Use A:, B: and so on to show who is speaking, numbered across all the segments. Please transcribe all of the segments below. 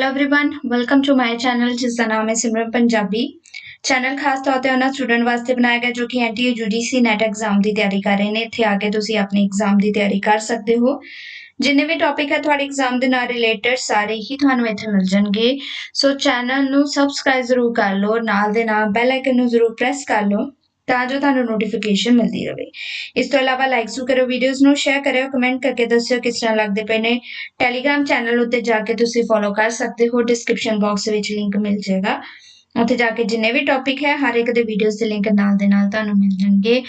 A: hello everyone welcome to my channel ਜਿਸ ਦਾ ਨਾਮ ਹੈ ਸਿਮਰਨ ਪੰਜਾਬੀ ਚੈਨਲ ਖਾਸ ਤੌਰ ਤੇ ਉਹਨਾਂ ਸਟੂਡੈਂਟ ਵਾਸਤੇ ਬਣਾਇਆ ਗਿਆ ਜੋ ਕਿ ਐਨਟੀਏ ਯੂਡੀਸੀ ਨੈਟ ਐਗਜ਼ਾਮ ਦੀ ਤਿਆਰੀ ਕਰ ਰਹੇ ਨੇ ਇੱਥੇ ਆ ਕੇ ਤੁਸੀਂ ਆਪਣੀ ਐਗਜ਼ਾਮ ਦੀ ਤਿਆਰੀ ਕਰ ਸਕਦੇ ਹੋ ਜਿੰਨੇ ਵੀ ਟੌਪਿਕ ਹੈ ਤੁਹਾਡੇ ਐਗਜ਼ਾਮ ਦੇ ਨਾਲ ਰਿਲੇਟਡ ਸਾਰੇ ਹੀ ਤੁਹਾਨੂੰ ਇੱਥੇ ਮਿਲ ਜਾਣਗੇ ਸੋ ਚੈਨਲ ਨੂੰ ਸਬਸਕ੍ਰਾਈਬ ਜ਼ਰੂਰ ਕਰ ਲਓ ਨਾਲ ਦੇ ਨਾਲ ਬੈਲ ਆਈਕਨ ਨੂੰ ਜ਼ਰੂਰ ਪ੍ਰੈਸ ਕਰ ਲਓ ਤਾਂ ਜੋ ਤੁਹਾਨੂੰ ਨੋਟੀਫਿਕੇਸ਼ਨ ਮਿਲਦੀ ਰਹੇ ਇਸ ਤੋਂ ਇਲਾਵਾ ਲਾਈਕ ਜ਼ਰੂਰ ਕਰੋ ਵੀਡੀਓਜ਼ ਨੂੰ ਸ਼ੇਅਰ ਕਰਿਓ ਕਮੈਂਟ ਕਰਕੇ ਦੱਸਿਓ ਕਿਸ ਤਰ੍ਹਾਂ ਲੱਗਦੇ ਪਏ ਨੇ। ਟੈਲੀਗ੍ਰam ਚੈਨਲ ਉੱਤੇ ਜਾ ਕੇ ਤੁਸੀਂ ਫੋਲੋ ਕਰ ਸਕਦੇ ਹੋ। ਡਿਸਕ੍ਰਿਪਸ਼ਨ ਬਾਕਸ ਵਿੱਚ ਲਿੰਕ ਮਿਲ ਜਾਏਗਾ। ਉੱਥੇ ਜਾ ਕੇ ਜਿੰਨੇ ਵੀ ਟੌਪਿਕ ਹੈ, ਹਰ ਇੱਕ ਦੇ ਵੀਡੀਓਜ਼ ਦੇ ਲਿੰਕ ਨਾਲ ਦੇ ਨਾਲ ਤੁਹਾਨੂੰ ਮਿਲ ਜਾਣਗੇ।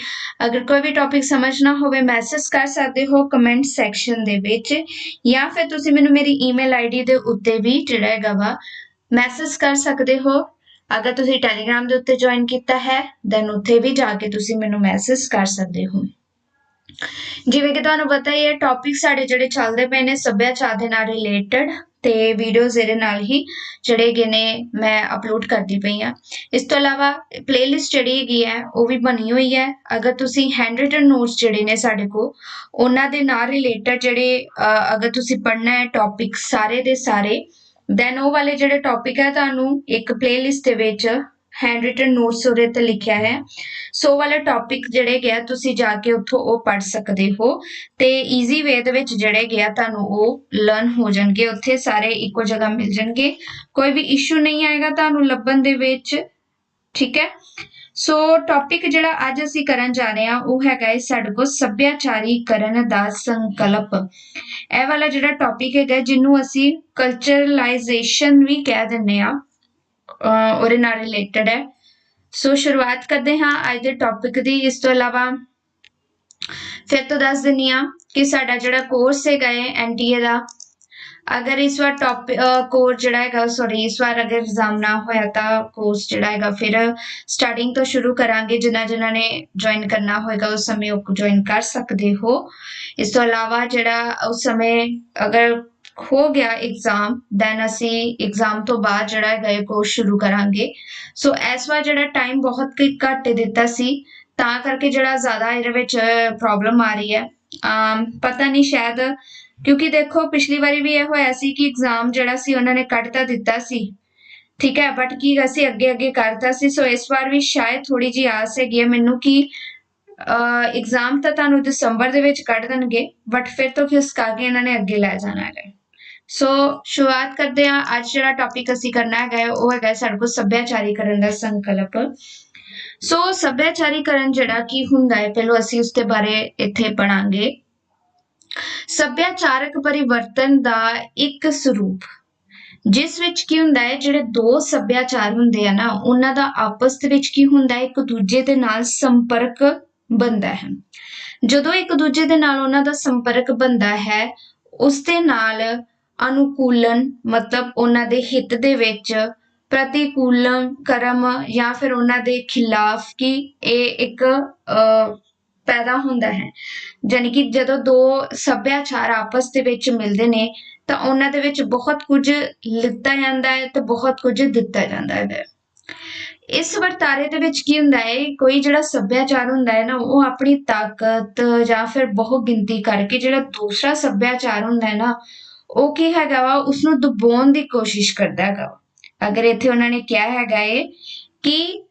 A: ਅਗਰ ਕੋਈ ਵੀ ਟੌਪਿਕ ਸਮਝ ਨਾ ਹੋਵੇ ਮੈਸੇਜ ਕਰ ਸਕਦੇ ਹੋ ਕਮੈਂਟ ਸੈਕਸ਼ਨ ਦੇ ਵਿੱਚ। ਜਾਂ ਫਿਰ ਤੁਸੀਂ ਮੈਨੂੰ ਮੇਰੀ ਈਮੇਲ ਆਈਡੀ ਦੇ ਉੱਤੇ ਵੀ ਜਿਹੜਾ ਹੈਗਾ ਵਾ ਮੈਸੇਜ ਕਰ ਸਕਦੇ ਹੋ। ਅਗਰ ਤੁਸੀਂ ਟੈਲੀਗ੍ਰਾਮ ਦੇ ਉੱਤੇ ਜੁਆਇਨ ਕੀਤਾ ਹੈ ਦੈਨ ਉੱਥੇ ਵੀ ਜਾ ਕੇ ਤੁਸੀਂ ਮੈਨੂੰ ਮੈਸੇਜ ਕਰ ਸਕਦੇ ਹੋ। ਜਿਵੇਂ ਕਿ ਤੁਹਾਨੂੰ ਪਤਾ ਹੀ ਹੈ ਟੌਪਿਕ ਸਾਡੇ ਜਿਹੜੇ ਚੱਲਦੇ ਪਏ ਨੇ ਸੱਭਿਆਚਾਰ ਦੇ ਨਾਲ ਰਿਲੇਟਡ ਤੇ ਵੀਡੀਓਜ਼ ਇਹਦੇ ਨਾਲ ਹੀ ਜਿਹੜੇ ਹੈਗੇ ਨੇ ਮੈਂ ਅਪਲੋਡ ਕਰਦੀ ਪਈ ਆ ਇਸ ਤੋਂ ਇਲਾਵਾ ਪਲੇਲਿਸਟ ਜਿਹੜੀ ਹੈਗੀ ਹੈ, ਉਹ ਵੀ ਬਣੀ ਹੋਈ ਹੈ। ਅਗਰ ਤੁਸੀਂ ਹੈਂਡ ਰਿਟਨ ਨੋਟਸ ਜਿਹੜੇ ਨੇ ਸਾਡੇ ਕੋਲ, ਉਹਨਾਂ ਦੇ ਨਾਲ ਰਿਲੇਟਡ ਜਿਹੜੇ ਅਗਰ ਤੁਸੀਂ ਪੜ੍ਹਨਾ ਹੈ ਟੌਪਿਕ ਸਾਰੇ ਦੇ ਸਾਰੇ ਦੈਨ ਉਹ ਵਾਲੇ ਜਿਹੜੇ ਟੌਪਿਕ ਹੈ ਤੁਹਾਨੂੰ ਇੱਕ ਪਲੇਲਿਸਟ ਦੇ ਵਿੱਚ ਹੈਂਡ ਰਿਟਨ ਨੋਟਸ ਉਹਦੇ ਤੇ ਲਿਖਿਆ ਹੈ। ਸੋ ਵਾਲੇ ਟੌਪਿਕ ਜਿਹੜੇ ਗਿਆ ਤੁਸੀਂ ਜਾ ਕੇ ਉੱਥੋਂ ਉਹ ਪੜ ਸਕਦੇ ਹੋ ਤੇ ਈਜ਼ੀ ਵੇ ਦੇ ਵਿੱਚ ਜਿਹੜੇ ਗਿਆ ਤੁਹਾਨੂੰ ਉਹ ਲਰਨ ਹੋ ਜਾਣਗੇ। ਉੱਥੇ ਸਾਰੇ ਇੱਕੋ ਜਗ੍ਹਾ ਮਿਲ ਜਾਣਗੇ। ਕੋਈ ਵੀ ਇਸ਼ੂ ਨਹੀਂ ਆਏਗਾ ਤੁਹਾਨੂੰ ਲੱਭਣ ਦੇ ਵਿੱਚ। ਠੀਕ ਹੈ? ਸੋ ਟੌਪਿਕ ਜਿਹੜਾ ਅੱਜ ਅਸੀਂ ਕਰਨ ਜਾ ਰਹੇ ਹਾਂ, ਉਹ ਹੈਗਾ ਹੈ ਸਾਡੇ ਕੋਲ ਸੱਭਿਆਚਾਰੀਕਰਨ ਦਾ ਸੰਕਲਪ। ਇਹ ਵਾਲਾ ਜਿਹੜਾ ਟੌਪਿਕ ਹੈਗਾ, ਜਿਹਨੂੰ ਅਸੀਂ ਕਲਚਰਲਾਈਜੇਸ਼ਨ ਵੀ ਕਹਿ ਦਿੰਨੇ ਆ ਉਹਦੇ ਨਾਲ ਰਿਲੇਟਡ ਹੈ। ਸੋ ਸ਼ੁਰੂਆਤ ਕਰਦੇ ਹਾਂ ਅੱਜ ਦੇ ਟੌਪਿਕ ਦੀ। ਇਸ ਤੋਂ ਇਲਾਵਾ ਫਿਰ ਤੋਂ ਦੱਸ ਦਿੰਨੀ ਆ ਕਿ ਸਾਡਾ ਜਿਹੜਾ ਕੋਰਸ ਹੈਗਾ ਹੈ ਐਨਟੀਏ ਦਾ ਅਗਰ ਇਸ ਵਾਰ ਟੌਪਿਕ ਕੋਰਸ ਜਿਹੜਾ ਹੈਗਾ ਸੌਰੀ ਇਸ ਵਾਰ ਅਗਰ ਐਗਜ਼ਾਮ ਨਾ ਹੋਇਆ ਤਾਂ ਕੋਰਸ ਜਿਹੜਾ ਹੈਗਾ, ਫਿਰ ਸਟਾਰਟਿੰਗ ਤੋਂ ਸ਼ੁਰੂ ਕਰਾਂਗੇ, ਜਿਨ੍ਹਾਂ ਜਿਨ੍ਹਾਂ ਨੇ ਜੁਆਇਨ ਕਰਨਾ ਹੋਏਗਾ, ਉਸ ਸਮੇਂ ਉਹ ਜੁਆਇਨ ਕਰ ਸਕਦੇ ਹੋ। ਇਸ ਤੋਂ ਇਲਾਵਾ ਜਿਹੜਾ ਉਸ ਸਮੇਂ ਅਗਰ ਹੋ ਗਿਆ ਐਗਜ਼ਾਮ ਦੈਨ ਅਸੀਂ ਐਗਜ਼ਾਮ ਤੋਂ ਬਾਅਦ ਜਿਹੜਾ ਹੈਗਾ, ਇਹ ਕੋਰਸ ਸ਼ੁਰੂ ਕਰਾਂਗੇ। ਸੋ ਇਸ ਵਾਰ ਜਿਹੜਾ ਟਾਈਮ ਬਹੁਤ ਘੱਟ ਦਿੱਤਾ ਸੀ, ਤਾਂ ਕਰਕੇ ਜਿਹੜਾ ਜ਼ਿਆਦਾ ਇਹਦੇ ਵਿੱਚ ਪ੍ਰੋਬਲਮ ਆ ਰਹੀ ਹੈ। ਪਤਾ ਨਹੀਂ, ਸ਼ਾਇਦ ਕਿਉਂਕਿ ਦੇਖੋ, ਪਿਛਲੀ ਵਾਰੀ ਵੀ ਇਹ ਹੋਇਆ ਸੀ ਕਿ ਐਗਜ਼ਾਮ ਜਿਹੜਾ ਸੀ, ਉਹਨਾਂ ਨੇ ਕੱਢ ਤਾਂ ਦਿੱਤਾ ਸੀ। ਠੀਕ ਹੈ ਬਟ ਕੀ ਅਸੀਂ ਅੱਗੇ ਅੱਗੇ ਕਰਤਾ ਸੀ। ਸੋ ਇਸ ਵਾਰ ਵੀ ਸ਼ਾਇਦ ਥੋੜੀ ਜੀ ਆਸ ਹੈਗੀ ਹੈ ਮੈਨੂੰ ਕਿ ਐਗਜ਼ਾਮ ਤਾਂ ਤੁਹਾਨੂੰ ਦਸੰਬਰ ਦੇ ਵਿੱਚ ਕੱਢ ਦੇਣਗੇ ਬਟ ਫਿਰ ਤੋਂ ਕਿਸ ਕਰਕੇ ਇਹਨਾਂ ਨੇ ਅੱਗੇ ਲੈ ਜਾਣਾ ਹੈ ਸੋ ਸ਼ੁਰੂਆਤ ਕਰਦੇ ਹਾਂ। ਅੱਜ ਜਿਹੜਾ ਟੌਪਿਕ ਅਸੀਂ ਕਰਨਾ ਹੈਗਾ ਉਹ ਹੈਗਾ ਸਾਡੇ ਕੋਲ ਸੱਭਿਆਚਾਰੀਕਰਨ ਦਾ ਸੰਕਲਪ। ਸੋ ਸੱਭਿਆਚਾਰੀਕਰਨ ਜਿਹੜਾ ਕੀ ਹੁੰਦਾ ਹੈ, ਪਹਿਲਾਂ ਅਸੀਂ ਉਸ ਦੇ ਬਾਰੇ ਇੱਥੇ ਪੜਾਂਗੇ ਸੱਭਿਆਚਾਰਕ ਪਰਿਵਰਤਨ ਦਾ ਇੱਕ ਸਰੂਪ। ਜਿਸ ਵਿੱਚ ਕੀ ਹੁੰਦਾ ਹੈ, ਜਿਹੜੇ ਦੋ ਸੱਭਿਆਚਾਰ ਹੁੰਦੇ ਆ ਨਾ, ਉਹਨਾਂ ਦਾ ਆਪਸ ਦੇ ਵਿੱਚ ਕੀ ਹੁੰਦਾ ਹੈ, ਇੱਕ ਦੂਜੇ ਦੇ ਨਾਲ ਸੰਪਰਕ ਬੰਦਾ ਹੈ। ਜਦੋਂ ਇੱਕ ਦੂਜੇ ਦੇ ਨਾਲ ਉਹਨਾਂ ਦਾ ਸੰਪਰਕ ਬੰਦਾ ਹੈ, ਉਸ ਦੇ ਨਾਲ ਅਨੁਕੂਲਨ, ਮਤਲਬ ਉਹਨਾਂ ਦੇ ਹਿੱਤ ਦੇ ਵਿੱਚ ਪ੍ਰਤੀਕੂਲਨ, ਕਰਮ ਜਾਂ ਫਿਰ ਉਹਨਾਂ ਦੇ ਖਿਲਾਫ ਕੀ ਇਹ ਇੱਕ ਪੈਦਾ ਹੁੰਦਾ ਹੈ। ਯਾਨੀ ਕਿ ਜਦੋਂ ਦੋ ਸੱਭਿਆਚਾਰ ਆਪਸ ਦੇ ਵਿੱਚ ਮਿਲਦੇ ਨੇ, ਤਾਂ ਉਹਨਾਂ ਦੇ ਵਿੱਚ ਬਹੁਤ ਕੁਝ ਲਿੱਤਾ ਜਾਂਦਾ ਹੈ ਤੇ ਬਹੁਤ ਕੁਝ ਦਿੱਤਾ ਜਾਂਦਾ ਹੈ। ਇਸ ਵਰਤਾਰੇ ਦੇ ਵਿੱਚ ਕੀ ਹੁੰਦਾ ਹੈ, ਕੋਈ ਜਿਹੜਾ ਸੱਭਿਆਚਾਰ ਹੁੰਦਾ ਹੈ ਨਾ, ਉਹ ਆਪਣੀ ਤਾਕਤ ਜਾਂ ਫਿਰ ਬਹੁ ਗਿਣਤੀ ਕਰਕੇ ਜਿਹੜਾ ਦੂਸਰਾ ਸੱਭਿਆਚਾਰ ਹੁੰਦਾ ਹੈ ਨਾ, ਉਹ ਕੀ ਹੈਗਾ ਵਾ ਉਸ ਨੂੰ ਦਬਾਉਣ ਦੀ ਕੋਸ਼ਿਸ਼ ਕਰਦਾ ਹੈਗਾ ਅਗਰ ਇੱਥੇ ਉਹਨਾਂ ਨੇ ਕਿਹਾ ਹੈਗਾ ਏ ਕਿ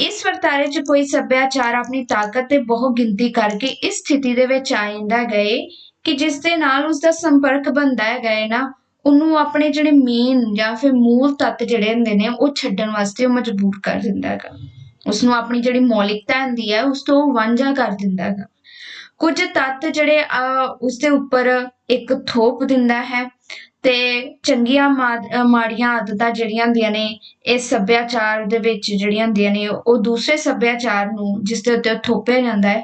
A: ਇਸ ਵਰਤਾਰੇ 'ਚ ਕੋਈ ਸੱਭਿਆਚਾਰ ਆਪਣੀ ਤਾਕਤ ਤੇ ਬਹੁ ਗਿਣਤੀ ਕਰਕੇ ਇਸ ਸਥਿਤੀ ਦੇ ਵਿੱਚ ਆ ਜਾਂਦਾ ਗਏ ਕਿ ਜਿਸ ਦੇ ਨਾਲ ਉਸ ਦਾ ਸੰਪਰਕ ਬੰਦਾ ਗਏ ਨਾ, ਉਹਨੂੰ ਆਪਣੇ ਜਿਹੜੇ ਮੇਨ ਜਾਂ ਫਿਰ ਮੂਲ ਤੱਤ ਜਿਹੜੇ ਹੁੰਦੇ ਨੇ, ਉਹ ਛੱਡਣ ਵਾਸਤੇ ਉਹ ਮਜਬੂਰ ਕਰ ਦਿੰਦਾ ਹੈਗਾ ਉਸ ਨੂੰ ਆਪਣੀ ਜਿਹੜੀ ਮੌਲਿਕਤਾ ਹੁੰਦੀ ਹੈ ਉਸ ਤੋਂ ਵਾਂਝਾ ਕਰ ਦਿੰਦਾ ਹੈਗਾ ਕੁਝ ਤੱਤ ਜਿਹੜੇ ਉਸ ਦੇ ਉੱਪਰ ਇੱਕ ਥੋਪ ਦਿੰਦਾ ਹੈ ਤੇ ਚੰਗੀਆਂ ਮਾੜੀਆਂ ਆਦਤਾਂ ਜਿਹੜੀਆਂ ਹੁੰਦੀਆਂ ਨੇ ਇਸ ਸੱਭਿਆਚਾਰ ਦੇ ਵਿੱਚ ਜਿਹੜੀਆਂ ਹੁੰਦੀਆਂ ਨੇ, ਉਹ ਦੂਸਰੇ ਸੱਭਿਆਚਾਰ ਨੂੰ ਜਿਸ ਦੇ ਉੱਤੇ ਥੋਪਿਆ ਜਾਂਦਾ ਹੈ,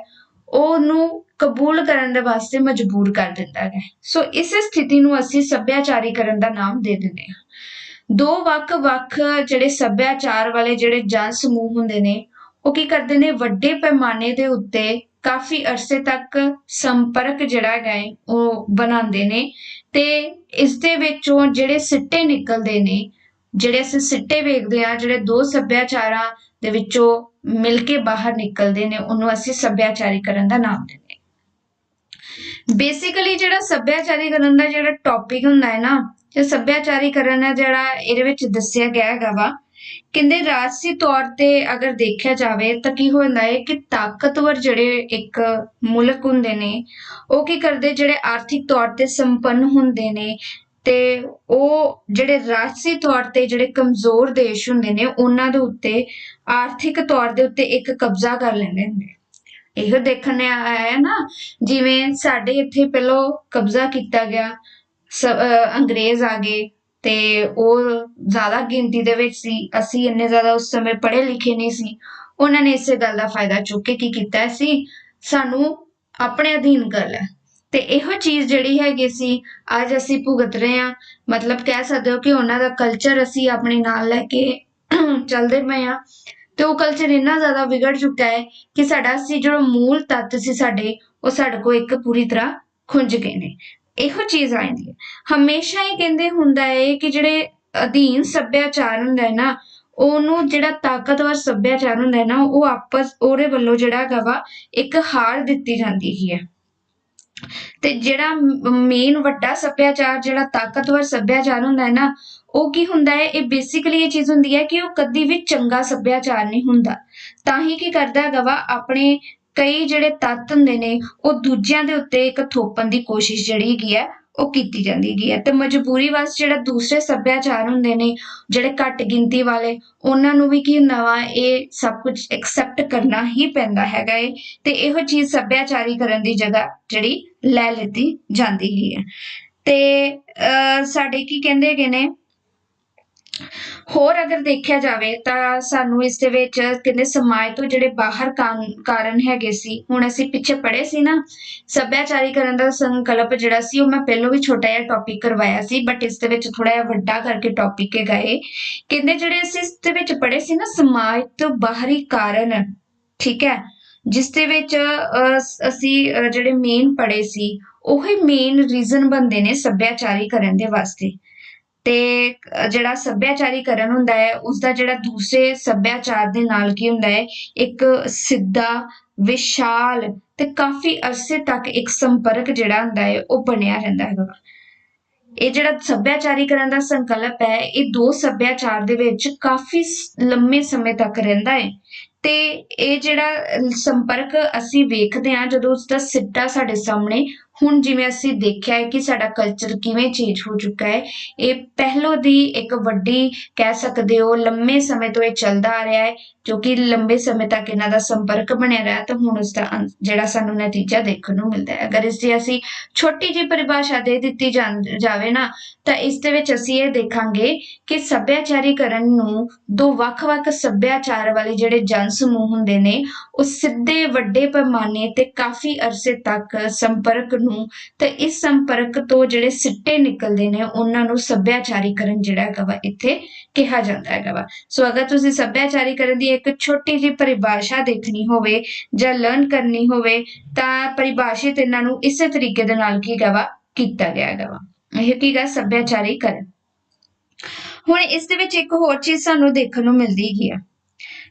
A: ਉਹਨੂੰ ਕਬੂਲ ਕਰਨ ਦੇ ਵਾਸਤੇ ਮਜਬੂਰ ਕਰ ਦਿੰਦਾ ਹੈ। ਸੋ ਇਸ ਸਥਿਤੀ ਨੂੰ ਅਸੀਂ ਸੱਭਿਆਚਾਰੀਕਰਨ ਦਾ ਨਾਮ ਦੇ ਦਿੰਦੇ ਹਾਂ। ਦੋ ਵੱਖ-ਵੱਖ ਜਿਹੜੇ ਸੱਭਿਆਚਾਰ ਵਾਲੇ ਜਿਹੜੇ ਜਨ ਸਮੂਹ ਹੁੰਦੇ ਨੇ, ਉਹ ਕੀ ਕਰਦੇ ਨੇ, ਵੱਡੇ ਪੈਮਾਨੇ ਦੇ ਉੱਤੇ ਕਾਫੀ ਅਰਸੇ ਤੱਕ ਸੰਪਰਕ ਜਿਹੜਾ ਹੈ, ਉਹ ਬਣਾਉਂਦੇ ਨੇ ਤੇ ਇਸ ਦੇ ਵਿੱਚੋਂ ਜਿਹੜੇ ਸਿੱਟੇ ਨਿਕਲਦੇ ਨੇ, ਜਿਹੜੇ ਅਸੀਂ ਸਿੱਟੇ ਵੇਖਦੇ ਆ ਜਿਹੜੇ ਦੋ ਸੱਭਿਆਚਾਰਾਂ ਦੇ ਵਿੱਚੋਂ ਮਿਲ ਕੇ ਬਾਹਰ ਨਿਕਲਦੇ ਨੇ, ਉਹਨੂੰ ਅਸੀਂ ਸੱਭਿਆਚਾਰੀਕਰਨ ਦਾ ਨਾਮ ਦਿੰਦੇ ਬੇਸਿਕਲੀ ਜਿਹੜਾ ਸੱਭਿਆਚਾਰੀਕਰਨ ਦਾ ਜਿਹੜਾ ਟੌਪਿਕ ਹੁੰਦਾ ਹੈ ਨਾ ਤੇ ਸੱਭਿਆਚਾਰੀਕਰਨ ਹੈ ਜਿਹੜਾ ਇਹਦੇ ਵਿੱਚ ਦੱਸਿਆ ਗਿਆ ਹੈਗਾ ਵਾ ਕਹਿੰਦੇ ਰਾਜਸੀ ਤੌਰ ਤੇ ਅਗਰ ਦੇਖਿਆ ਜਾਵੇ ਤਾਂ ਕੀ ਹੁੰਦਾ ਹੈ ਕਿ ਤਾਕਤਵਰ ਜਿਹੜੇ ਇੱਕ ਮੁਲਕ ਹੁੰਦੇ ਨੇ, ਉਹ ਕੀ ਕਰਦੇ ਜਿਹੜੇ ਆਰਥਿਕ ਤੌਰ ਤੇ ਸੰਪੰਨ ਹੁੰਦੇ ਨੇ ਤੇ ਉਹ ਜਿਹੜੇ ਰਾਜਸੀ ਤੌਰ ਤੇ ਜਿਹੜੇ ਕਮਜ਼ੋਰ ਦੇਸ਼ ਹੁੰਦੇ ਨੇ, ਉਹਨਾਂ ਦੇ ਉੱਤੇ ਆਰਥਿਕ ਤੌਰ ਦੇ ਉੱਤੇ ਇੱਕ ਕਬਜ਼ਾ ਕਰ ਲੈਂਦੇ ਨੇ। ਇਹੋ ਦੇਖਣ ਆਇਆ ਹੈ ਨਾ, ਜਿਵੇਂ ਸਾਡੇ ਇੱਥੇ ਪਹਿਲਾਂ ਕਬਜ਼ਾ ਕੀਤਾ ਗਿਆ ਅੰਗਰੇਜ਼ ਆ ਗਏ ਤੇ ਉਹ ਜ਼ਿਆਦਾ ਗਿਣਤੀ ਦੇ ਵਿੱਚ ਸੀ, ਅਸੀਂ ਇੰਨੇ ਜ਼ਿਆਦਾ ਉਸ ਸਮੇਂ ਪੜ੍ਹੇ ਲਿਖੇ ਨਹੀਂ ਸੀ। ਉਹਨਾਂ ਨੇ ਇਸੇ ਗੱਲ ਦਾ ਫਾਇਦਾ ਚੁੱਕ ਕੇ ਕੀ ਕੀਤਾ ਸੀ? ਸਾਨੂੰ ਆਪਣੇ ਅਧੀਨ ਕਰ ਲਿਆ। ਤੇ ਇਹੋ ਚੀਜ਼ ਜਿਹੜੀ ਹੈਗੀ ਸੀ, ਅੱਜ ਅਸੀਂ ਭੁਗਤ ਰਹੇ ਹਾਂ। ਮਤਲਬ ਕਹਿ ਸਕਦੇ ਹੋ ਕਿ ਉਹਨਾਂ ਦਾ ਕਲਚਰ ਅਸੀਂ ਆਪਣੇ ਨਾਲ ਲੈ ਕੇ ਚੱਲਦੇ ਪਏ ਹਾਂ। ਤੇ ਉਹ ਕਲਚਰ ਇੰਨਾ ਜ਼ਿਆਦਾ ਵਿਗੜ ਚੁੱਕਾ ਹੈ ਕਿ ਸਾਡਾ ਸੀ ਜਿਹੜਾ ਮੂਲ ਤੱਤ ਸੀ ਸਾਡੇ, ਉਹ ਸਾਡੇ ਕੋਲ ਇੱਕ ਪੂਰੀ ਤਰ੍ਹਾਂ ਖੁੰਝ ਗਏ ਨੇ। ਇਹੋ ਚੀਜ਼ ਆ ਜਾਂਦੀ ਹੈ। ਹਮੇਸ਼ਾ ਹੀ ਕਹਿੰਦੇ ਹੁੰਦਾ ਹੈ ਕਿ ਜਿਹੜੇ ਅਧੀਨ ਸੱਭਿਆਚਾਰ ਹੁੰਦਾ ਹੈ ਨਾ, ਉਹਨੂੰ ਜਿਹੜਾ ਤਾਕਤਵਰ ਸੱਭਿਆਚਾਰ ਹੁੰਦਾ ਹੈ ਨਾ, ਉਹ ਆਪਸ, ਉਹਦੇ ਵੱਲੋਂ ਜਿਹੜਾ ਹੈਗਾ ਇੱਕ ਹਾਰ ਦਿੱਤੀ ਜਾਂਦੀ ਹੀ ਹੈ। ਤੇ ਜਿਹੜਾ ਮੇਨ ਵੱਡਾ ਸੱਭਿਆਚਾਰ, ਜਿਹੜਾ ਤਾਕਤਵਰ ਸੱਭਿਆਚਾਰ ਹੁੰਦਾ ਹੈ ਨਾ, ਉਹ ਕੀ ਹੁੰਦਾ ਹੈ? ਇਹ ਬੇਸਿਕਲੀ ਇਹ ਚੀਜ਼ ਹੁੰਦੀ ਹੈ ਕਿ ਉਹ ਕਦੀ ਵੀ ਚੰਗਾ ਸੱਭਿਆਚਾਰ ਨਹੀਂ ਹੁੰਦਾ। ਤਾਂ ਹੀ ਕੀ ਕਰਦਾ ਹੈਗਾ ਵਾ, ਆਪਣੇ ਕਈ ਜਿਹੜੇ ਤੱਤ ਹੁੰਦੇ ਨੇ ਉਹ ਦੂਜਿਆਂ ਦੇ ਉੱਤੇ ਇੱਕ ਥੋਪਣ ਦੀ ਕੋਸ਼ਿਸ਼ ਜਿਹੜੀ ਹੈਗੀ ਹੈ ਉਹ ਕੀਤੀ ਜਾਂਦੀ ਹੈਗੀ ਹੈ। ਤੇ ਮਜਬੂਰੀ ਵਸ ਜਿਹੜਾ ਦੂਸਰੇ ਸੱਭਿਆਚਾਰ ਹੁੰਦੇ ਨੇ ਜਿਹੜੇ ਘੱਟ ਗਿਣਤੀ ਵਾਲੇ ਉਹਨਾਂ ਨੂੰ ਵੀ ਕੀ ਹੁੰਦਾ ਵਾ ਇਹ ਸਭ ਕੁਝ ਐਕਸੈਪਟ ਕਰਨਾ ਹੀ ਪੈਂਦਾ ਹੈਗਾ ਏ। ਤੇ ਇਹੋ ਚੀਜ਼ ਸੱਭਿਆਚਾਰੀਕਰਨ ਦੀ ਜਗ੍ਹਾ ਜਿਹੜੀ ਲੈ ਲਿੱਤੀ ਜਾਂਦੀ ਹੀ ਹੈ। ਤੇ ਅਹ, ਸਾਡੇ ਕੀ ਕਹਿੰਦੇ ਹੈਗੇ ਨੇ ਹੋਰ ਅਗਰ ਦੇਖਿਆ ਜਾਵੇ ਤਾਂ ਸਾਨੂੰ ਇਸ ਦੇ ਵਿੱਚ ਕਹਿੰਦੇ ਸਮਾਜ ਤੋਂ ਜਿਹੜੇ ਬਾਹਰ ਕਾਰਨ ਹੈਗੇ ਸੀ ਹੁਣ ਅਸੀਂ ਪਿੱਛੇ ਪੜ੍ਹੇ ਸੀ ਨਾ ਸੱਭਿਆਚਾਰੀਕਰਨ ਦਾ ਸੰਕਲਪ ਜਿਹੜਾ ਸੀ ਉਹ ਮੈਂ ਪਹਿਲਾਂ ਵੀ ਛੋਟਾ ਜਿਹਾ ਟੌਪਿਕ ਕਰਵਾਇਆ ਸੀ ਬਟ ਇਸ ਦੇ ਵਿੱਚ ਥੋੜਾ ਜਿਹਾ ਵੱਡਾ ਕਰਕੇ ਟੌਪਿਕ ਹੈਗਾ ਏ ਕਹਿੰਦੇ ਜਿਹੜੇ ਅਸੀਂ ਇਸ ਦੇ ਵਿੱਚ ਪੜ੍ਹੇ ਸੀ ਨਾ ਸਮਾਜ ਤੋਂ ਬਾਹਰੀ ਕਾਰਨ ਠੀਕ ਹੈ ਜਿਸ ਦੇ ਵਿੱਚ ਅਹ, ਅਸੀਂ ਜਿਹੜੇ ਮੇਨ ਪੜ੍ਹੇ ਸੀ ਉਹੀ ਮੇਨ ਰੀਜ਼ਨ ਬਣਦੇ ਨੇ ਸੱਭਿਆਚਾਰੀਕਰਨ ਦੇ ਵਾਸਤੇ। ਤੇ ਜਿਹੜਾ ਸੱਭਿਆਚਾਰੀਕਰਨ ਹੁੰਦਾ ਹੈ ਉਸ ਦਾ ਜਿਹੜਾ ਦੂਸਰੇ ਸੱਭਿਆਚਾਰ ਦੇ ਨਾਲ ਕੀ ਹੁੰਦਾ ਹੈ, ਇੱਕ ਸਿੱਧਾ, ਵਿਸ਼ਾਲ ਤੇ ਕਾਫੀ ਅਰਸੇ ਤੱਕ ਇੱਕ ਸੰਪਰਕ ਜਿਹੜਾ ਹੁੰਦਾ ਹੈ, ਉਹ ਬਣਿਆ ਰਹਿੰਦਾ ਹੈਗਾ ਇਹ ਜਿਹੜਾ ਸੱਭਿਆਚਾਰੀਕਰਨ ਦਾ ਸੰਕਲਪ ਹੈ, ਇਹ ਦੋ ਸੱਭਿਆਚਾਰ ਦੇ ਵਿੱਚ ਕਾਫੀ ਲੰਮੇ ਸਮੇਂ ਤੱਕ ਰਹਿੰਦਾ ਹੈ। ਤੇ ਇਹ ਜਿਹੜਾ ਸੰਪਰਕ ਅਸੀਂ ਵੇਖਦੇ ਹਾਂ, ਜਦੋਂ ਉਸ ਦਾ ਸਿੱਟਾ ਸਾਡੇ ਸਾਹਮਣੇ ਹੁਣ ਜਿਵੇਂ ਅਸੀਂ ਦੇਖਿਆ ਹੈ ਕਿ ਸਾਡਾ ਕਲਚਰ ਕਿਵੇਂ ਚੇਂਜ ਹੋ ਚੁੱਕਾ ਹੈ, ਇਹ ਪਹਿਲੋਂ ਦੀ ਇੱਕ ਵੱਡੀ ਕਹਿ ਸਕਦੇ ਹੋ ਲੰਮੇ ਸਮੇਂ ਤੋਂ ਇਹ ਚੱਲਦਾ ਆ ਰਿਹਾ ਹੈ। ਜੋ ਕਿ ਲੰਬੇ ਸਮੇਂ ਤੱਕ ਇਹਨਾਂ ਦਾ ਸੰਪਰਕ ਬਣਿਆ ਰਿਹਾ, ਤਾਂ ਹੁਣ ਉਸ ਦਾ ਜਿਹੜਾ ਸਾਨੂੰ ਨਤੀਜਾ ਦੇਖਣ ਨੂੰ ਮਿਲਦਾ ਹੈ। ਅਗਰ ਇਸ ਦੀ ਅਸੀਂ ਛੋਟੀ ਜਿਹੀ ਪਰਿਭਾਸ਼ਾ ਦੇ ਦਿੱਤੀ ਜਾਵੇ ਨਾ, ਤਾਂ ਇਸ ਦੇ ਵਿੱਚ ਅਸੀਂ ਇਹ ਦੇਖਾਂਗੇ ਕਿ ਸੱਭਿਆਚਾਰੀਕਰਨ ਨੂੰ ਦੋ ਵੱਖ-ਵੱਖ ਸੱਭਿਆਚਾਰ ਵਾਲੇ ਜਿਹੜੇ ਜਨ ਸਮੂਹ ਹੁੰਦੇ ਨੇ, ਉਹ ਸਿੱਧੇ, ਵੱਡੇ ਪੈਮਾਨੇ ਤੇ ਕਾਫੀ ਅਰਸੇ ਤੱਕ ਸੰਪਰਕ ਨੂੰ, ਤੇ ਇਸ ਸੰਪਰਕ ਤੋਂ ਜਿਹੜੇ ਸਿੱਟੇ ਨਿਕਲਦੇ ਨੇ, ਉਹਨਾਂ ਨੂੰ ਸੱਭਿਆਚਾਰੀਕਰਨ ਜਿਹੜਾ ਹੈਗਾ ਵਾ, ਇੱਥੇ ਕਿਹਾ ਜਾਂਦਾ ਹੈਗਾ ਵਾ। ਸੋ ਅਗਰ ਤੁਸੀਂ ਸੱਭਿਆਚਾਰੀਕਰਨ ਦੀ ਇੱਕ ਛੋਟੀ ਜਿਹੀ ਪਰਿਭਾਸ਼ਾ ਦੇਖਣੀ ਹੋਵੇ ਜਾਂ ਲਰਨ ਕਰਨੀ ਹੋਵੇ, ਤਾਂ ਪਰਿਭਾਸ਼ਿਤ ਇਹਨਾਂ ਨੂੰ ਇਸੇ ਤਰੀਕੇ ਦੇ ਨਾਲ ਕੀ ਹੈਗਾ ਕੀਤਾ ਗਿਆ ਹੈਗਾ ਇਹ ਕੀ ਗਾ, ਸੱਭਿਆਚਾਰੀਕਰਨ। ਹੁਣ ਇਸ ਦੇ ਵਿੱਚ ਇੱਕ ਹੋਰ ਚੀਜ਼ ਸਾਨੂੰ ਦੇਖਣ ਨੂੰ ਮਿਲਦੀ ਹੈਗੀ ਆ।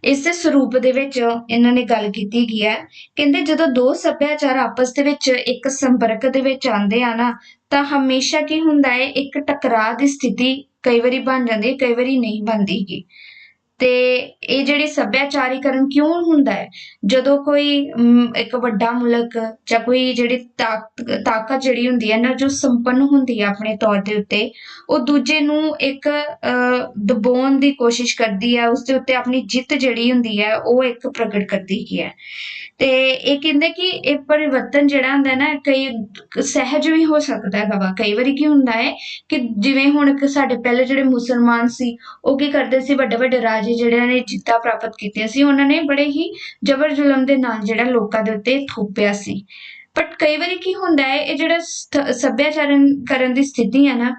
A: ਇਸ ਦੇ ਸਰੂਪ ਦੇ ਵਿੱਚ ਇਹਨਾਂ ਨੇ ਗੱਲ ਕੀਤੀ ਗਈ ਹੈ ਕਹਿੰਦੇ ਜਦੋਂ ਦੋ ਸੱਭਿਆਚਾਰ ਆਪਸ ਦੇ ਵਿੱਚ ਇੱਕ ਸੰਪਰਕ ਦੇ ਵਿੱਚ ਆਉਂਦੇ ਆ ਨਾ, ਤਾਂ ਹਮੇਸ਼ਾ ਕੀ ਹੁੰਦਾ ਹੈ ਇੱਕ ਟਕਰਾਅ ਦੀ ਸਥਿਤੀ ਕਈ ਵਾਰੀ ਬਣ ਜਾਂਦੀ ਹੈ ਕਈ ਵਾਰੀ ਨਹੀਂ ਬਣਦੀ ਤੇ ਇਹ ਜਿਹੜੀ ਸੱਭਿਆਚਾਰੀਕਰਨ ਕਿਉਂ ਹੁੰਦਾ ਹੈ? ਜਦੋਂ ਕੋਈ ਇੱਕ ਵੱਡਾ ਮੁਲਕ ਜਾਂ ਕੋਈ ਜਿਹੜੀ ਤਾਕ- ਤਾਕਤ ਜਿਹੜੀ ਹੁੰਦੀ ਹੈ ਨਾ, ਜੋ ਸੰਪੰਨ ਹੁੰਦੀ ਹੈ ਆਪਣੇ ਤੌਰ ਦੇ ਉੱਤੇ, ਉਹ ਦੂਜੇ ਨੂੰ ਇੱਕ ਦਬਾਉਣ ਦੀ ਕੋਸ਼ਿਸ਼ ਕਰਦੀ ਹੈ, ਉਸ ਦੇ ਉੱਤੇ ਆਪਣੀ ਜਿੱਤ ਜਿਹੜੀ ਹੁੰਦੀ ਹੈ, ਉਹ ਇੱਕ ਪ੍ਰਗਟ ਕਰਦੀ ਹੀ ਹੈ। ਤੇ ਇਹ ਕਹਿੰਦੇ ਕਿ ਇਹ ਪਰਿਵਰਤਨ ਜਿਹੜਾ ਹੁੰਦਾ ਨਾ, ਕਈ ਸਹਿਜ ਵੀ ਹੋ ਸਕਦਾ ਹੈਗਾ ਵਾ। ਕਈ ਵਾਰੀ ਕੀ ਹੁੰਦਾ ਹੈ ਕਿ ਜਿਵੇਂ ਹੁਣ ਸਾਡੇ ਪਹਿਲੇ ਜਿਹੜੇ ਮੁਸਲਮਾਨ ਸੀ, ਉਹ ਕੀ ਕਰਦੇ ਸੀ ਵੱਡੇ ਵੱਡੇ ਰਾਜੇ ਜਿਹੜੇ ਨੇ ਜਿੱਤਾਂ ਪ੍ਰਾਪਤ ਕੀਤੀਆਂ ਸੀ, ਉਹਨਾਂ ਨੇ ਬੜੇ ਹੀ ਜ਼ਬਰ ਜ਼ੁਲਮ ਦੇ ਨਾਲ ਜਿਹੜਾ ਲੋਕਾਂ ਦੇ ਉੱਤੇ ਥੋਪਿਆ ਸੀ। ਬਟ ਕਈ ਵਾਰੀ ਕੀ ਹੁੰਦਾ ਹੈ, ਇਹ ਜਿਹੜਾ ਸੱਭਿਆਚਾਰਨ ਕਰਨ ਦੀ ਸਥਿਤੀ ਹੈ ਨਾ,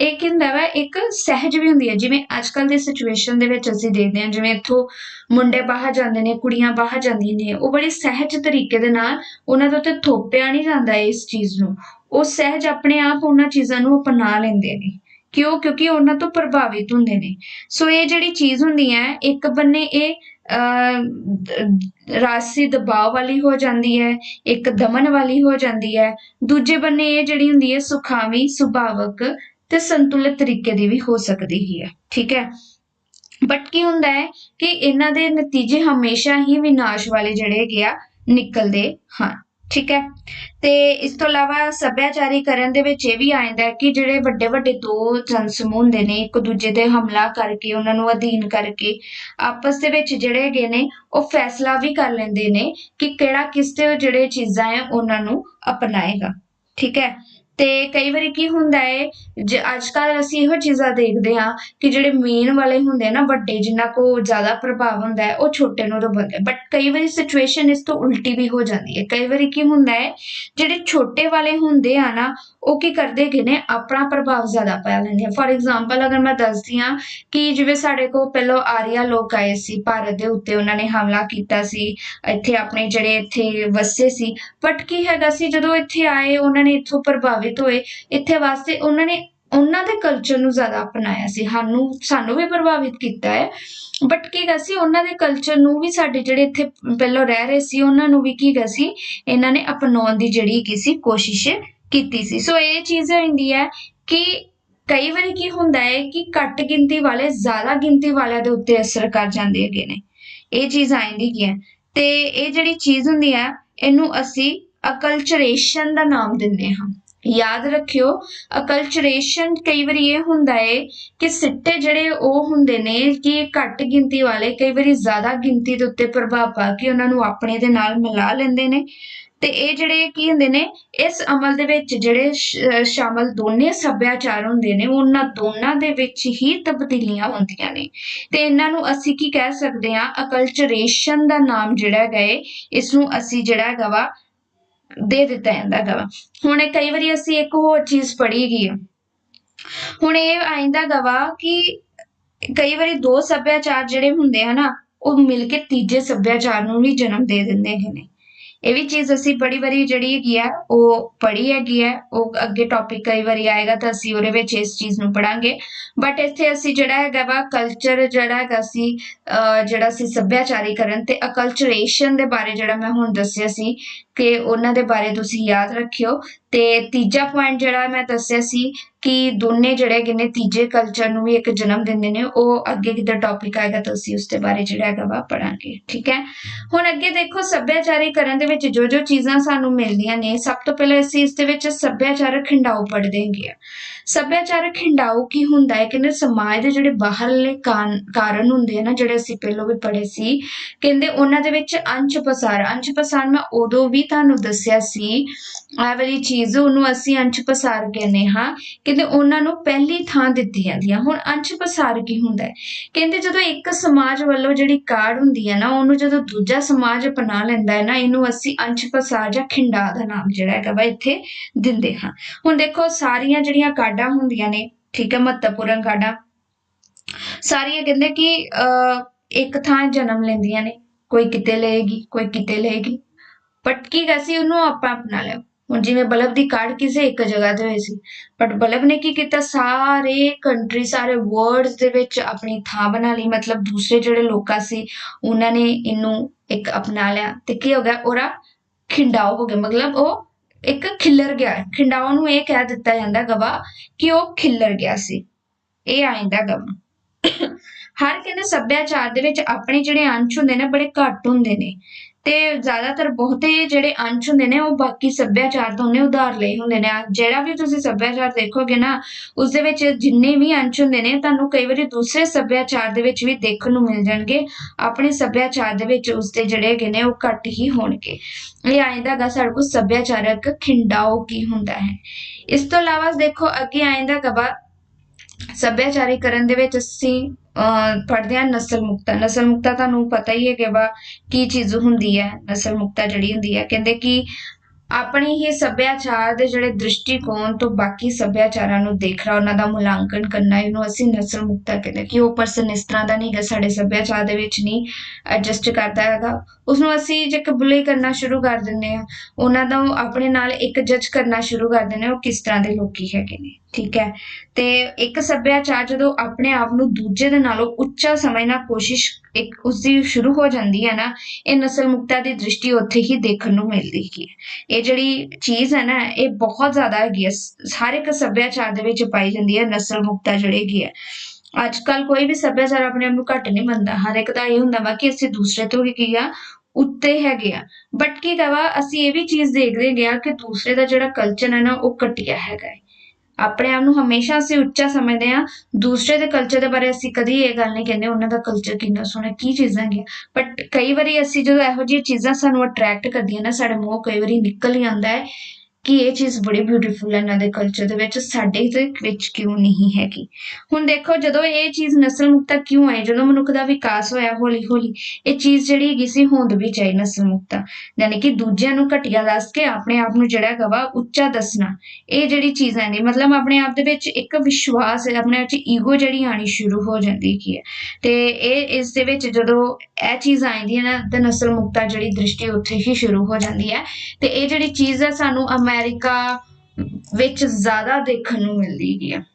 A: ਇਹ ਕੀ ਹੁੰਦਾ ਵਾ, ਇੱਕ ਸਹਿਜ ਵੀ ਹੁੰਦੀ ਹੈ। ਜਿਵੇਂ ਅੱਜ ਕੱਲ ਦੀ ਸਿਚੁਏਸ਼ਨ ਦੇ ਵਿੱਚ ਅਸੀਂ ਦੇਖਦੇ ਹਾਂ, ਜਿਵੇਂ ਇੱਥੋਂ ਮੁੰਡੇ ਬਾਹਰ ਜਾਂਦੇ ਨੇ, ਕੁੜੀਆਂ ਬਾਹਰ ਜਾਂਦੀਆਂ ਨੇ, ਉਹ ਬੜੇ ਸਹਿਜ ਤਰੀਕੇ ਦੇ ਨਾਲ ਉਹਨਾਂ ਦੇ ਉੱਤੇ ਥੋਪਿਆ ਨਹੀਂ ਜਾਂਦਾ ਇਸ ਚੀਜ਼ ਨੂੰ। ਉਹ ਸਹਿਜ ਆਪਣੇ ਆਪ ਉਹਨਾਂ ਚੀਜ਼ਾਂ ਨੂੰ ਅਪਣਾ ਲੈਂਦੇ ਨੇ। ਕਿਉਂ? ਕਿਉਂਕਿ ਉਹਨਾਂ ਤੋਂ ਪ੍ਰਭਾਵਿਤ ਹੁੰਦੇ ਨੇ। ਸੋ ਇਹ ਜਿਹੜੀ ਚੀਜ਼ ਹੁੰਦੀ ਹੈ, ਇੱਕ ਬੰਨੇ ਇਹ ਰਾਸੀ ਦਬਾਅ ਵਾਲੀ ਹੋ ਜਾਂਦੀ ਹੈ, ਇੱਕ ਦਮਨ ਵਾਲੀ ਹੋ ਜਾਂਦੀ ਹੈ। ਦੂਜੇ ਬੰਨੇ ਇਹ ਜਿਹੜੀ ਹੁੰਦੀ ਹੈ, ਸੁਖਾਵੀ, ਸੁਭਾਵਕ ਤੇ ਸੰਤੁਲਿਤ ਤਰੀਕੇ ਦੀ ਵੀ ਹੋ ਸਕਦੀ ਹੀ ਹੈ। ਠੀਕ ਹੈ? ਬਟ ਕੀ ਹੁੰਦਾ ਹੈ ਕਿ ਇਹਨਾਂ ਦੇ ਨਤੀਜੇ ਹਮੇਸ਼ਾ ਹੀ ਵਿਨਾਸ਼ ਵਾਲੇ ਜਿਹੜੇ ਹੈਗੇ ਆ, ਨਿਕਲਦੇ ਹਨ। ਠੀਕ ਹੈ? ਤੇ ਇਸ ਤੋਂ ਇਲਾਵਾ ਸੱਭਿਆਚਾਰੀਕਰਨ ਦੇ ਵਿੱਚ ਇਹ ਵੀ ਆ ਜਾਂਦਾ ਹੈ ਕਿ ਜਿਹੜੇ ਵੱਡੇ ਵੱਡੇ ਦੋ ਜਨ ਸਮੂਹ ਹੁੰਦੇ ਨੇ, ਇੱਕ ਦੂਜੇ ਤੇ ਹਮਲਾ ਕਰਕੇ, ਉਹਨਾਂ ਨੂੰ ਅਧੀਨ ਕਰਕੇ ਆਪਸ ਦੇ ਵਿੱਚ ਜਿਹੜੇ ਹੈਗੇ ਨੇ, ਉਹ ਫੈਸਲਾ ਵੀ ਕਰ ਲੈਂਦੇ ਨੇ ਕਿ ਕਿਹੜਾ ਕਿਸ ਤੇ ਜਿਹੜੇ ਚੀਜ਼ਾਂ ਹੈ, ਉਹਨਾਂ ਨੂੰ ਅਪਣਾਏਗਾ। ਠੀਕ ਹੈ? ਤੇ ਕਈ ਵਾਰੀ ਕੀ ਹੁੰਦਾ ਹੈ ਜੇ ਅੱਜ ਕੱਲ੍ਹ ਅਸੀਂ ਇਹੋ ਚੀਜ਼ਾਂ ਦੇਖਦੇ ਹਾਂ ਕਿ ਜਿਹੜੇ ਮੇਨ ਵਾਲੇ ਹੁੰਦੇ ਆ ਨਾ ਵੱਡੇ ਜਿਨ੍ਹਾਂ ਕੋਲ ਜ਼ਿਆਦਾ ਪ੍ਰਭਾਵ ਹੁੰਦਾ ਹੈ ਉਹ ਛੋਟੇ ਨੂੰ ਦਬਾਉਂਦੇ ਬਟ ਕਈ ਵਾਰੀ ਸਿਚੁਏਸ਼ਨ ਇਸ ਤੋਂ ਉਲਟੀ ਵੀ ਹੋ ਜਾਂਦੀ ਹੈ ਕਈ ਵਾਰੀ ਕੀ ਹੁੰਦਾ ਹੈ ਜਿਹੜੇ ਛੋਟੇ ਵਾਲੇ ਹੁੰਦੇ ਆ ਨਾ ਉਹ ਕੀ ਕਰਦੇ ਕਿ ਨੇ? ਆਪਣਾ ਪ੍ਰਭਾਵ ਜ਼ਿਆਦਾ ਪਾ ਲੈਂਦੇ ਆ। ਫੋਰ ਐਗਜ਼ਾਮਪਲ ਅਗਰ ਮੈਂ ਦੱਸਦੀ ਹਾਂ ਕਿ ਜਿਵੇਂ ਸਾਡੇ ਕੋਲ ਪਹਿਲਾਂ ਆਰੀਆ ਲੋਕ ਆਏ ਸੀ, ਭਾਰਤ ਦੇ ਉੱਤੇ ਉਹਨਾਂ ਨੇ ਹਮਲਾ ਕੀਤਾ ਸੀ, ਇੱਥੇ ਆਪਣੇ ਜਿਹੜੇ ਇੱਥੇ ਵਸੇ ਸੀ ਬਟ ਕੀ ਹੈਗਾ ਸੀ, ਜਦੋਂ ਇੱਥੇ ਆਏ, ਉਹਨਾਂ ਨੇ ਇੱਥੋਂ ਪ੍ਰਭਾਵਿਤ ਹੋਏ, ਇੱਥੇ ਵਾਸਤੇ ਉਹਨਾਂ ਨੇ ਉਹਨਾਂ ਦੇ ਕਲਚਰ ਨੂੰ ਜ਼ਿਆਦਾ ਅਪਣਾਇਆ ਸੀ। ਸਾਨੂੰ ਸਾਨੂੰ ਵੀ ਪ੍ਰਭਾਵਿਤ ਕੀਤਾ ਹੈ। ਬਟ ਕੀ ਗਾ ਸੀ, ਉਹਨਾਂ ਦੇ ਕਲਚਰ ਨੂੰ ਵੀ ਸਾਡੇ ਜਿਹੜੇ ਇੱਥੇ ਪਹਿਲਾਂ ਰਹਿ ਰਹੇ ਸੀ, ਉਹਨਾਂ ਨੂੰ ਵੀ ਕੀ ਗਾ ਸੀ, ਇਹਨਾਂ ਨੇ ਅਪਣਾਉਣ ਦੀ ਜਿਹੜੀ ਕੀ ਸੀ ਕੋਸ਼ਿਸ਼ ਕੀਤੀ ਸੀ। ਸੋ ਇਹ ਚੀਜ਼ ਹੁੰਦੀ ਹੈ ਕਿ ਕਈ ਵਾਰੀ ਕੀ ਹੁੰਦਾ ਹੈ ਕਿ ਘੱਟ ਗਿਣਤੀ ਵਾਲੇ, ਜ਼ਿਆਦਾ ਗਿਣਤੀ ਵਾਲਿਆਂ ਦੇ ਉੱਤੇ ਅਸਰ ਕਰ ਜਾਂਦੇ ਹੈਗੇ ਨੇ। ਇਹ ਚੀਜ਼ ਆਂਦੀ ਕੀ ਹੈ। ਤੇ ਇਹ ਜਿਹੜੀ ਚੀਜ਼ ਹੁੰਦੀ ਹੈ, ਇਹਨੂੰ ਅਸੀਂ ਅਕਲਚਰੇਸ਼ਨ ਦਾ ਨਾਮ ਦਿੰਦੇ ਹਾਂ। ਯਾਦ ਰੱਖਿਓ ਅਕਲਚਰੇਸ਼ਨ ਕਈ ਵਾਰੀ ਇਹ ਹੁੰਦਾ ਹੈ ਕਿ ਸਿੱਟੇ ਜਿਹੜੇ ਉਹ ਹੁੰਦੇ ਨੇ ਕਿ ਘੱਟ ਗਿਣਤੀ ਵਾਲੇ ਕਈ ਵਾਰੀ ਜ਼ਿਆਦਾ ਗਿਣਤੀ ਦੇ ਉੱਤੇ ਪ੍ਰਭਾਵ ਪਾ ਕੇ ਉਹਨਾਂ ਨੂੰ ਆਪਣੇ ਦੇ ਨਾਲ ਮਿਲਾ ਲੈਂਦੇ ਨੇ। ਤੇ ਇਹ ਜਿਹੜੇ ਕੀ ਹੁੰਦੇ ਨੇ, ਇਸ ਅਮਲ ਦੇ ਵਿੱਚ ਜਿਹੜੇ ਸ਼ਾਮਲ ਦੋਨੇ ਸੱਭਿਆਚਾਰ ਹੁੰਦੇ ਨੇ, ਉਹਨਾਂ ਦੋਨਾਂ ਦੇ ਵਿੱਚ ਹੀ ਤਬਦੀਲੀਆਂ ਹੁੰਦੀਆਂ ਨੇ। ਤੇ ਇਹਨਾਂ ਨੂੰ ਅਸੀਂ ਕੀ ਕਹਿ ਸਕਦੇ ਹਾਂ? ਅਕਲਚਰੇਸ਼ਨ ਦਾ ਨਾਮ ਜਿਹੜਾ ਹੈ ਇਸ ਨੂੰ ਅਸੀਂ ਜਿਹੜਾ ਹੈਗਾ ਵਾ, ਦੇ ਦਿੱਤਾ ਜਾਂਦਾ ਹੈਗਾ ਹੁਣ ਕਈ ਵਾਰੀ ਅਸੀਂ ਇੱਕ ਹੋਰ ਚੀਜ਼ ਪੜ੍ਹੀ ਗਈ ਹੁਣ ਇਹ ਆਇੰਦਾ ਗਵਾ ਕਿ ਕਈ ਵਾਰੀ ਦੋ ਸੱਭਿਆਚਾਰ ਜਿਹੜੇ ਹੁੰਦੇ ਹਨ ਉਹ ਮਿਲ ਕੇ ਤੀਜੇ ਸੱਭਿਆਚਾਰ ਨੂੰ ਵੀ ਜਨਮ ਦੇ ਦਿੰਦੇ ਨੇ। ਇਹ ਵੀ ਚੀਜ਼ ਅਸੀਂ ਬੜੀ ਵਾਰੀ ਜਿਹੜੀ ਹੈਗੀ ਆ, ਉਹ ਪੜ੍ਹੀ ਹੈਗੀ ਹੈ ਉਹ ਅੱਗੇ ਟੌਪਿਕ ਕਈ ਵਾਰੀ ਆਏਗਾ ਤਾਂ ਅਸੀਂ ਉਹਦੇ ਵਿੱਚ ਇਸ ਚੀਜ਼ ਨੂੰ ਪੜਾਂਗੇ ਬਟ ਇੱਥੇ ਅਸੀਂ ਜਿਹੜਾ ਹੈਗਾ ਵਾ ਕਲਚਰ ਜਿਹੜਾ ਹੈਗਾ ਸੀ ਜਿਹੜਾ ਸੀ ਸੱਭਿਆਚਾਰੀਕਰਨ ਤੇ ਅਕਲਚਰੇਸ਼ਨ ਦੇ ਬਾਰੇ ਜਿਹੜਾ ਮੈਂ ਹੁਣ ਦੱਸਿਆ ਸੀ ਕਿ ਉਹਨਾਂ ਦੇ ਬਾਰੇ ਤੁਸੀਂ ਯਾਦ ਰੱਖਿਓ। ਤੇ ਤੀਜਾ ਪੁਆਇੰਟ ਜਿਹੜਾ ਮੈਂ ਦੱਸਿਆ ਸੀ ਕਿ ਦੋਨੇ ਜਿਹੜੇ ਹੈਗੇ ਨੇ ਤੀਜੇ ਕਲਚਰ ਨੂੰ ਵੀ ਇੱਕ ਜਨਮ ਦਿੰਦੇ ਨੇ, ਉਹ ਅੱਗੇ ਕਿਤੇ ਟੌਪਿਕ ਆਏਗਾ ਤਾਂ ਅਸੀਂ ਉਸ ਦੇ ਬਾਰੇ ਜਿਹੜਾ ਹੈਗਾ ਵਾ ਪੜਾਂਗੇ ਠੀਕ ਹੈ? ਹੁਣ ਅੱਗੇ ਦੇਖੋ ਸੱਭਿਆਚਾਰੀਕਰਨ ਦੇ ਵਿੱਚ ਜੋ ਜੋ ਚੀਜ਼ਾਂ ਸਾਨੂੰ ਮਿਲਦੀਆਂ ਨੇ, ਸਭ ਤੋਂ ਪਹਿਲਾਂ ਅਸੀਂ ਇਸ ਦੇ ਵਿੱਚ ਸੱਭਿਆਚਾਰਕ ਖਿੰਡਾਓ ਪੜ੍ਹਦੇ ਹਾਂ ਸੱਭਿਆਚਾਰਕ ਖਿੰਡਾਓ ਕੀ ਹੁੰਦਾ ਹੈ? ਕਹਿੰਦੇ ਸਮਾਜ ਦੇ ਜਿਹੜੇ ਬਾਹਰਲੇ ਕਾਰਨ ਹੁੰਦੇ ਆ ਨਾ, ਜਿਹੜੇ ਅਸੀਂ ਪਹਿਲਾਂ ਵੀ ਪੜ੍ਹੇ ਸੀ, ਕਹਿੰਦੇ ਉਹਨਾਂ ਦੇ ਵਿੱਚ ਅੰਸ਼ ਪਸਾਰ। ਅੰਸ਼ ਪਸਾਰ ਮੈਂ ਉਦੋਂ ਵੀ ਤੁਹਾਨੂੰ ਦੱਸਿਆ ਸੀ ਆ ਵਾਲੀ ਚੀਜ਼ ਉਹਨੂੰ ਅਸੀਂ ਅੰਸ਼ ਪਸਾਰ ਕਹਿੰਦੇ ਹਾਂ। ਕਹਿੰਦੇ ਉਹਨਾਂ ਨੂੰ ਪਹਿਲੀ ਥਾਂ ਦਿੱਤੀ ਜਾਂਦੀ ਹੈ ਹੁਣ ਅੰਸ਼ ਪਸਾਰ ਕੀ ਹੁੰਦਾ ਹੈ? ਕਹਿੰਦੇ ਜਦੋਂ ਇੱਕ ਸਮਾਜ ਵੱਲੋਂ ਜਿਹੜੀ ਕਾਢ ਹੁੰਦੀ ਹੈ ਨਾ, ਉਹਨੂੰ ਜਦੋਂ ਦੂਜਾ ਸਮਾਜ ਅਪਣਾ ਲੈਂਦਾ ਹੈ ਨਾ, ਇਹਨੂੰ ਅਸੀਂ ਅੰਸ਼ ਪਸਾਰ ਜਾਂ ਖਿੰਡਾ ਦਾ ਨਾਮ ਜਿਹੜਾ ਹੈਗਾ ਵਾ ਇੱਥੇ ਦਿੰਦੇ ਹਾਂ। ਹੁਣ ਦੇਖੋ, ਸਾਰੀਆਂ ਜਿਹੜੀਆਂ ਕਾਢਾਂ ਹੁੰਦੀਆਂ ਨੇ, ਠੀਕ ਹੈ, ਮਹੱਤਵਪੂਰਨ ਕਾਢਾਂ, ਸਾਰੀਆਂ ਕਹਿੰਦੇ ਕਿ ਇੱਕ ਥਾਂ ਜਨਮ ਲੈਂਦੀਆਂ ਨੇ। ਕੋਈ ਕਿਤੇ ਲਏਗੀ, ਕੋਈ ਕਿਤੇ ਲਏਗੀ। ਬਟ ਕੀ ਸੀ, ਉਹਨੂੰ ਆਪਾਂ ਅਪਣਾ ਲਿਆ। ਹੁਣ ਜਿਵੇਂ ਬਲਬ ਦੀ ਕਾਢ ਕਿਸੇ ਇੱਕ ਜਗ੍ਹਾ ਤੇ ਹੋਈ ਸੀ ਬਟ ਬਲਬ ਨੇ ਕੀ ਕੀਤਾ? ਸਾਰੇ ਕੰਟਰੀ ਸਾਰੇ ਵਰਲਡਸ ਦੇ ਵਿੱਚ ਆਪਣੀ ਥਾਂ ਬਣਾ ਲਈ, ਮਤਲਬ ਦੂਸਰੇ ਜਿਹੜੇ ਲੋਕਾਂ ਸੀ, ਉਹਨਾਂ ਨੇ ਇਹਨੂੰ ਇੱਕ ਅਪਣਾ ਲਿਆ ਤੇ ਕੀ ਹੋ ਗਿਆ? ਉਹਦਾ ਖਿੰਡਾਓ ਹੋ ਗਿਆ। ਮਤਲਬ ਉਹ ਇੱਕ ਖਿੱਲਰ ਗਿਆ। ਖਿੰਡਾਓ ਨੂੰ ਇਹ ਕਹਿ ਦਿੱਤਾ ਜਾਂਦਾ ਗਵਾ ਕਿ ਉਹ ਖਿੱਲਰ ਗਿਆ ਸੀ। ਇਹ ਆਇੰਦਾ ਗਵਾ ਹਰ ਕਹਿੰਦੇ ਸੱਭਿਆਚਾਰ ਦੇ ਵਿੱਚ ਆਪਣੇ ਜਿਹੜੇ ਅੰਸ਼ ਹੁੰਦੇ ਨੇ, ਬੜੇ ਘੱਟ ਹੁੰਦੇ ਨੇ। ਤੇ ਜ਼ਿਆਦਾਤਰ ਬਹੁਤੇ ਜਿਹੜੇ ਅੰਸ਼ ਹੁੰਦੇ ਨੇ, ਉਹ ਬਾਕੀ ਸੱਭਿਆਚਾਰ ਤੋਂ ਉਹਨੇ ਉਧਾਰ ਲਏ ਹੁੰਦੇ ਨੇ। ਜਿਹੜਾ ਵੀ ਤੁਸੀਂ ਸੱਭਿਆਚਾਰ ਦੇਖੋਗੇ ਨਾ ਉਸ ਦੇ ਵਿੱਚ ਜਿੰਨੇ ਵੀ ਅੰਸ਼ ਹੁੰਦੇ ਨੇ, ਤੁਹਾਨੂੰ ਕਈ ਵਾਰੀ ਦੂਸਰੇ ਸੱਭਿਆਚਾਰ ਦੇ ਵਿੱਚ ਵੀ ਦੇਖਣ ਨੂੰ ਮਿਲ ਜਾਣਗੇ। ਆਪਣੇ ਸੱਭਿਆਚਾਰ ਦੇ ਵਿੱਚ ਉਸ ਦੇ ਜਿਹੜੇ ਹੈਗੇ ਨੇ, ਉਹ ਘੱਟ ਹੀ ਹੋਣਗੇ। ਇਹ ਆਇੰਦਾ ਗਾ ਸਾਡੇ ਕੋਲ ਸੱਭਿਆਚਾਰਕ ਖਿੰਡਾਓ ਕੀ ਹੁੰਦਾ ਹੈ। ਇਸ ਤੋਂ ਇਲਾਵਾ ਦੇਖੋ, ਅੱਗੇ ਆਇੰਦਾ ਕਬਾ ਸੱਭਿਆਚਾਰੀਕਰਨ ਦੇ ਵਿੱਚ ਅਸੀਂ ਪੜ੍ਹਦੇ ਹਾਂ ਨਸਲ ਮੁਕਤਾ ਨਸਲ ਮੁਕਤਾ ਤੁਹਾਨੂੰ ਪਤਾ ਹੀ ਹੈ ਵਾ ਕੀ ਚੀਜ਼ ਹੁੰਦੀ ਹੈ ਨਸਲ ਮੁਕਤਾ ਜਿਹੜੀ ਹੁੰਦੀ ਹੈ। ਕਹਿੰਦੇ ਕਿ ਆਪਣੀ ਹੀ ਸੱਭਿਆਚਾਰ ਦੇ ਜਿਹੜੇ ਦ੍ਰਿਸ਼ਟੀਕੋਣ ਤੋਂ ਬਾਕੀ ਸੱਭਿਆਚਾਰਾਂ ਨੂੰ ਦੇਖਣਾ ਉਹਨਾਂ ਦਾ ਮੁਲਾਂਕਣ ਕਰਨਾ, ਇਹਨੂੰ ਅਸੀਂ ਨਸਲ ਮੁਕਤਾ ਕਹਿੰਦੇ ਕਿ ਉਹ ਪਰਸਨ ਇਸ ਤਰ੍ਹਾਂ ਦਾ ਨਹੀਂ ਹੈ ਸਾਡੇ ਸੱਭਿਆਚਾਰ ਦੇ ਵਿੱਚ ਨਹੀਂ ਐਡਜਸਟ ਕਰਦਾ ਹੈਗਾ। ਉਸ ਨੂੰ ਅਸੀਂ ਜੇ ਕਬੂਲੇ ਕਰਨਾ ਸ਼ੁਰੂ ਕਰ ਦਿੰਦੇ ਆ ਉਹਨਾਂ ਦਾ ਆਪਣੇ ਨਾਲ ਇੱਕ ਜੱਜ ਕਰਨਾ ਸ਼ੁਰੂ ਕਰ ਦਿੰਦੇ ਉਹ ਕਿਸ ਤਰ੍ਹਾਂ ਦੇ ਲੋਕੀ ਹੈਗੇ ਨੇ। ਠੀਕ ਹੈ। ਤੇ ਇੱਕ ਸੱਭਿਆਚਾਰ ਜਦੋਂ ਆਪਣੇ ਆਪ ਨੂੰ ਦੂਜੇ ਦੇ ਨਾਲੋਂ ਉੱਚਾ ਸਮਝਣਾ ਕੋਸ਼ਿਸ਼ ਇੱਕ ਉਸਦੀ ਸ਼ੁਰੂ ਹੋ ਜਾਂਦੀ ਹੈ ਨਾ, ਇਹ ਨਸਲ ਮੁਕਤਾ ਦੀ ਦ੍ਰਿਸ਼ਟੀ ਉੱਥੇ ਹੀ ਦੇਖਣ ਨੂੰ ਮਿਲਦੀ ਹੈ। ਇਹ ਜਿਹੜੀ ਚੀਜ਼ ਹੈ ਨਾ, ਇਹ ਬਹੁਤ ਜ਼ਿਆਦਾ ਹੈਗੀ ਹੈ। ਹਰ ਇੱਕ ਸੱਭਿਆਚਾਰ ਦੇ ਵਿੱਚ ਪਾਈ ਜਾਂਦੀ ਹੈ ਨਸਲ ਮੁਕਤਾ ਜਿਹੜੀ ਹੈਗੀ ਹੈ। ਅੱਜ ਕੱਲ ਕੋਈ ਵੀ ਸੱਭਿਆਚਾਰ ਆਪਣੇ ਆਪ ਨੂੰ ਘੱਟ ਨਹੀਂ ਮੰਨਦਾ। ਹਰ ਇੱਕ ਦਾ ਇਹ ਹੁੰਦਾ ਵਾ ਕਿ ਅਸੀਂ ਦੂਸਰੇ ਤੋਂ ਵੀ ਕੀ ਆ, ਉੱਤੇ ਹੈਗੇ ਆ। ਬਟ ਕੀ ਕਵਾ ਅਸੀਂ ਇਹ ਵੀ ਚੀਜ਼ ਦੇਖਦੇ ਗਿਆ ਕਿ ਦੂਸਰੇ ਦਾ ਜਿਹੜਾ ਕਲਚਰ ਹੈ ਨਾ, ਉਹ ਘਟਿਆ ਹੈਗਾ ਹੈ। ਆਪਣੇ ਆਪ ਨੂੰ ਹਮੇਸ਼ਾ ਅਸੀਂ ਉੱਚਾ ਸਮਝਦੇ ਆ ਦੂਸਰੇ ਦੇ ਕਲਚਰ ਦੇ ਬਾਰੇ ਅਸੀਂ ਕਦੀ ਇਹ ਗੱਲ ਨਹੀਂ ਕਹਿੰਦੇ, ਉਹਨਾਂ ਦਾ ਕਲਚਰ ਕਿੰਨਾ ਸੋਹਣਾ, ਕੀ ਚੀਜ਼ਾਂ ਹੈਗੀਆਂ। ਬਟ ਕਈ ਵਾਰੀ ਅਸੀਂ ਜਦੋਂ ਇਹੋ ਜਿਹੀਆਂ ਚੀਜ਼ਾਂ ਸਾਨੂੰ ਅਟਰੈਕਟ ਕਰਦੀਆਂ ਨਾ, ਸਾਡੇ ਮੂੰਹ ਕਈ ਵਾਰੀ ਨਿਕਲ ਹੀ ਆਉਂਦਾ ਹੈ। ਕਿ ਇਹ ਚੀਜ਼ ਬੜੀ ਬਿਊਟੀਫੁਲ ਹੈ ਇਹਨਾਂ ਦੇ ਕਲਚਰ ਦੇ ਵਿੱਚ, ਸਾਡੇ ਦੇ ਵਿੱਚ ਕਿਉਂ ਨਹੀਂ ਹੈਗੀ? ਹੁਣ ਦੇਖੋ, ਜਦੋਂ ਇਹ ਚੀਜ਼ ਨਸਲ ਮੁਕਤਾ ਕਿਉਂ ਆਈ ਜਦੋਂ ਮਨੁੱਖ ਦਾ ਵਿਕਾਸ ਹੋਇਆ ਹੌਲੀ ਹੌਲੀ ਇਹ ਚੀਜ਼ ਜਿਹੜੀ ਹੈਗੀ ਸੀ ਹੋਂਦ ਵੀ ਚਾਹੀ ਨਸਲ ਮੁਕਤਾ ਯਾਨੀ ਕਿ ਦੂਜਿਆਂ ਨੂੰ ਘਟੀਆ ਦੱਸ ਕੇ ਆਪਣੇ ਆਪ ਨੂੰ ਜਿਹੜਾ ਗਵਾ ਉੱਚਾ ਦੱਸਣਾ, ਇਹ ਜਿਹੜੀ ਚੀਜ਼ਾਂ ਨੇ ਮਤਲਬ ਆਪਣੇ ਆਪ ਦੇ ਵਿੱਚ ਇੱਕ ਵਿਸ਼ਵਾਸ, ਆਪਣੇ ਆਪ 'ਚ ਈਗੋ ਜਿਹੜੀ ਆਣੀ ਸ਼ੁਰੂ ਹੋ ਜਾਂਦੀ ਕੀ ਹੈ। ਤੇ ਇਹ ਇਸ ਦੇ ਵਿੱਚ ਜਦੋਂ ਇਹ ਚੀਜ਼ ਆਈਂਦੀ ਹੈ ਨਾ, ਤਾਂ ਨਸਲ ਮੁਕਤਾ ਜਿਹੜੀ ਦ੍ਰਿਸ਼ਟੀ ਉੱਥੇ ਹੀ ਸ਼ੁਰੂ ਹੋ ਜਾਂਦੀ ਹੈ। ਤੇ ਇਹ ਜਿਹੜੀ ਚੀਜ਼ ਹੈ, ਸਾਨੂੰ ਅਮਰੀਕਾ ਵਿੱਚ ਜ਼ਿਆਦਾ ਦੇਖਣ ਨੂੰ ਮਿਲਦੀ ਹੈ।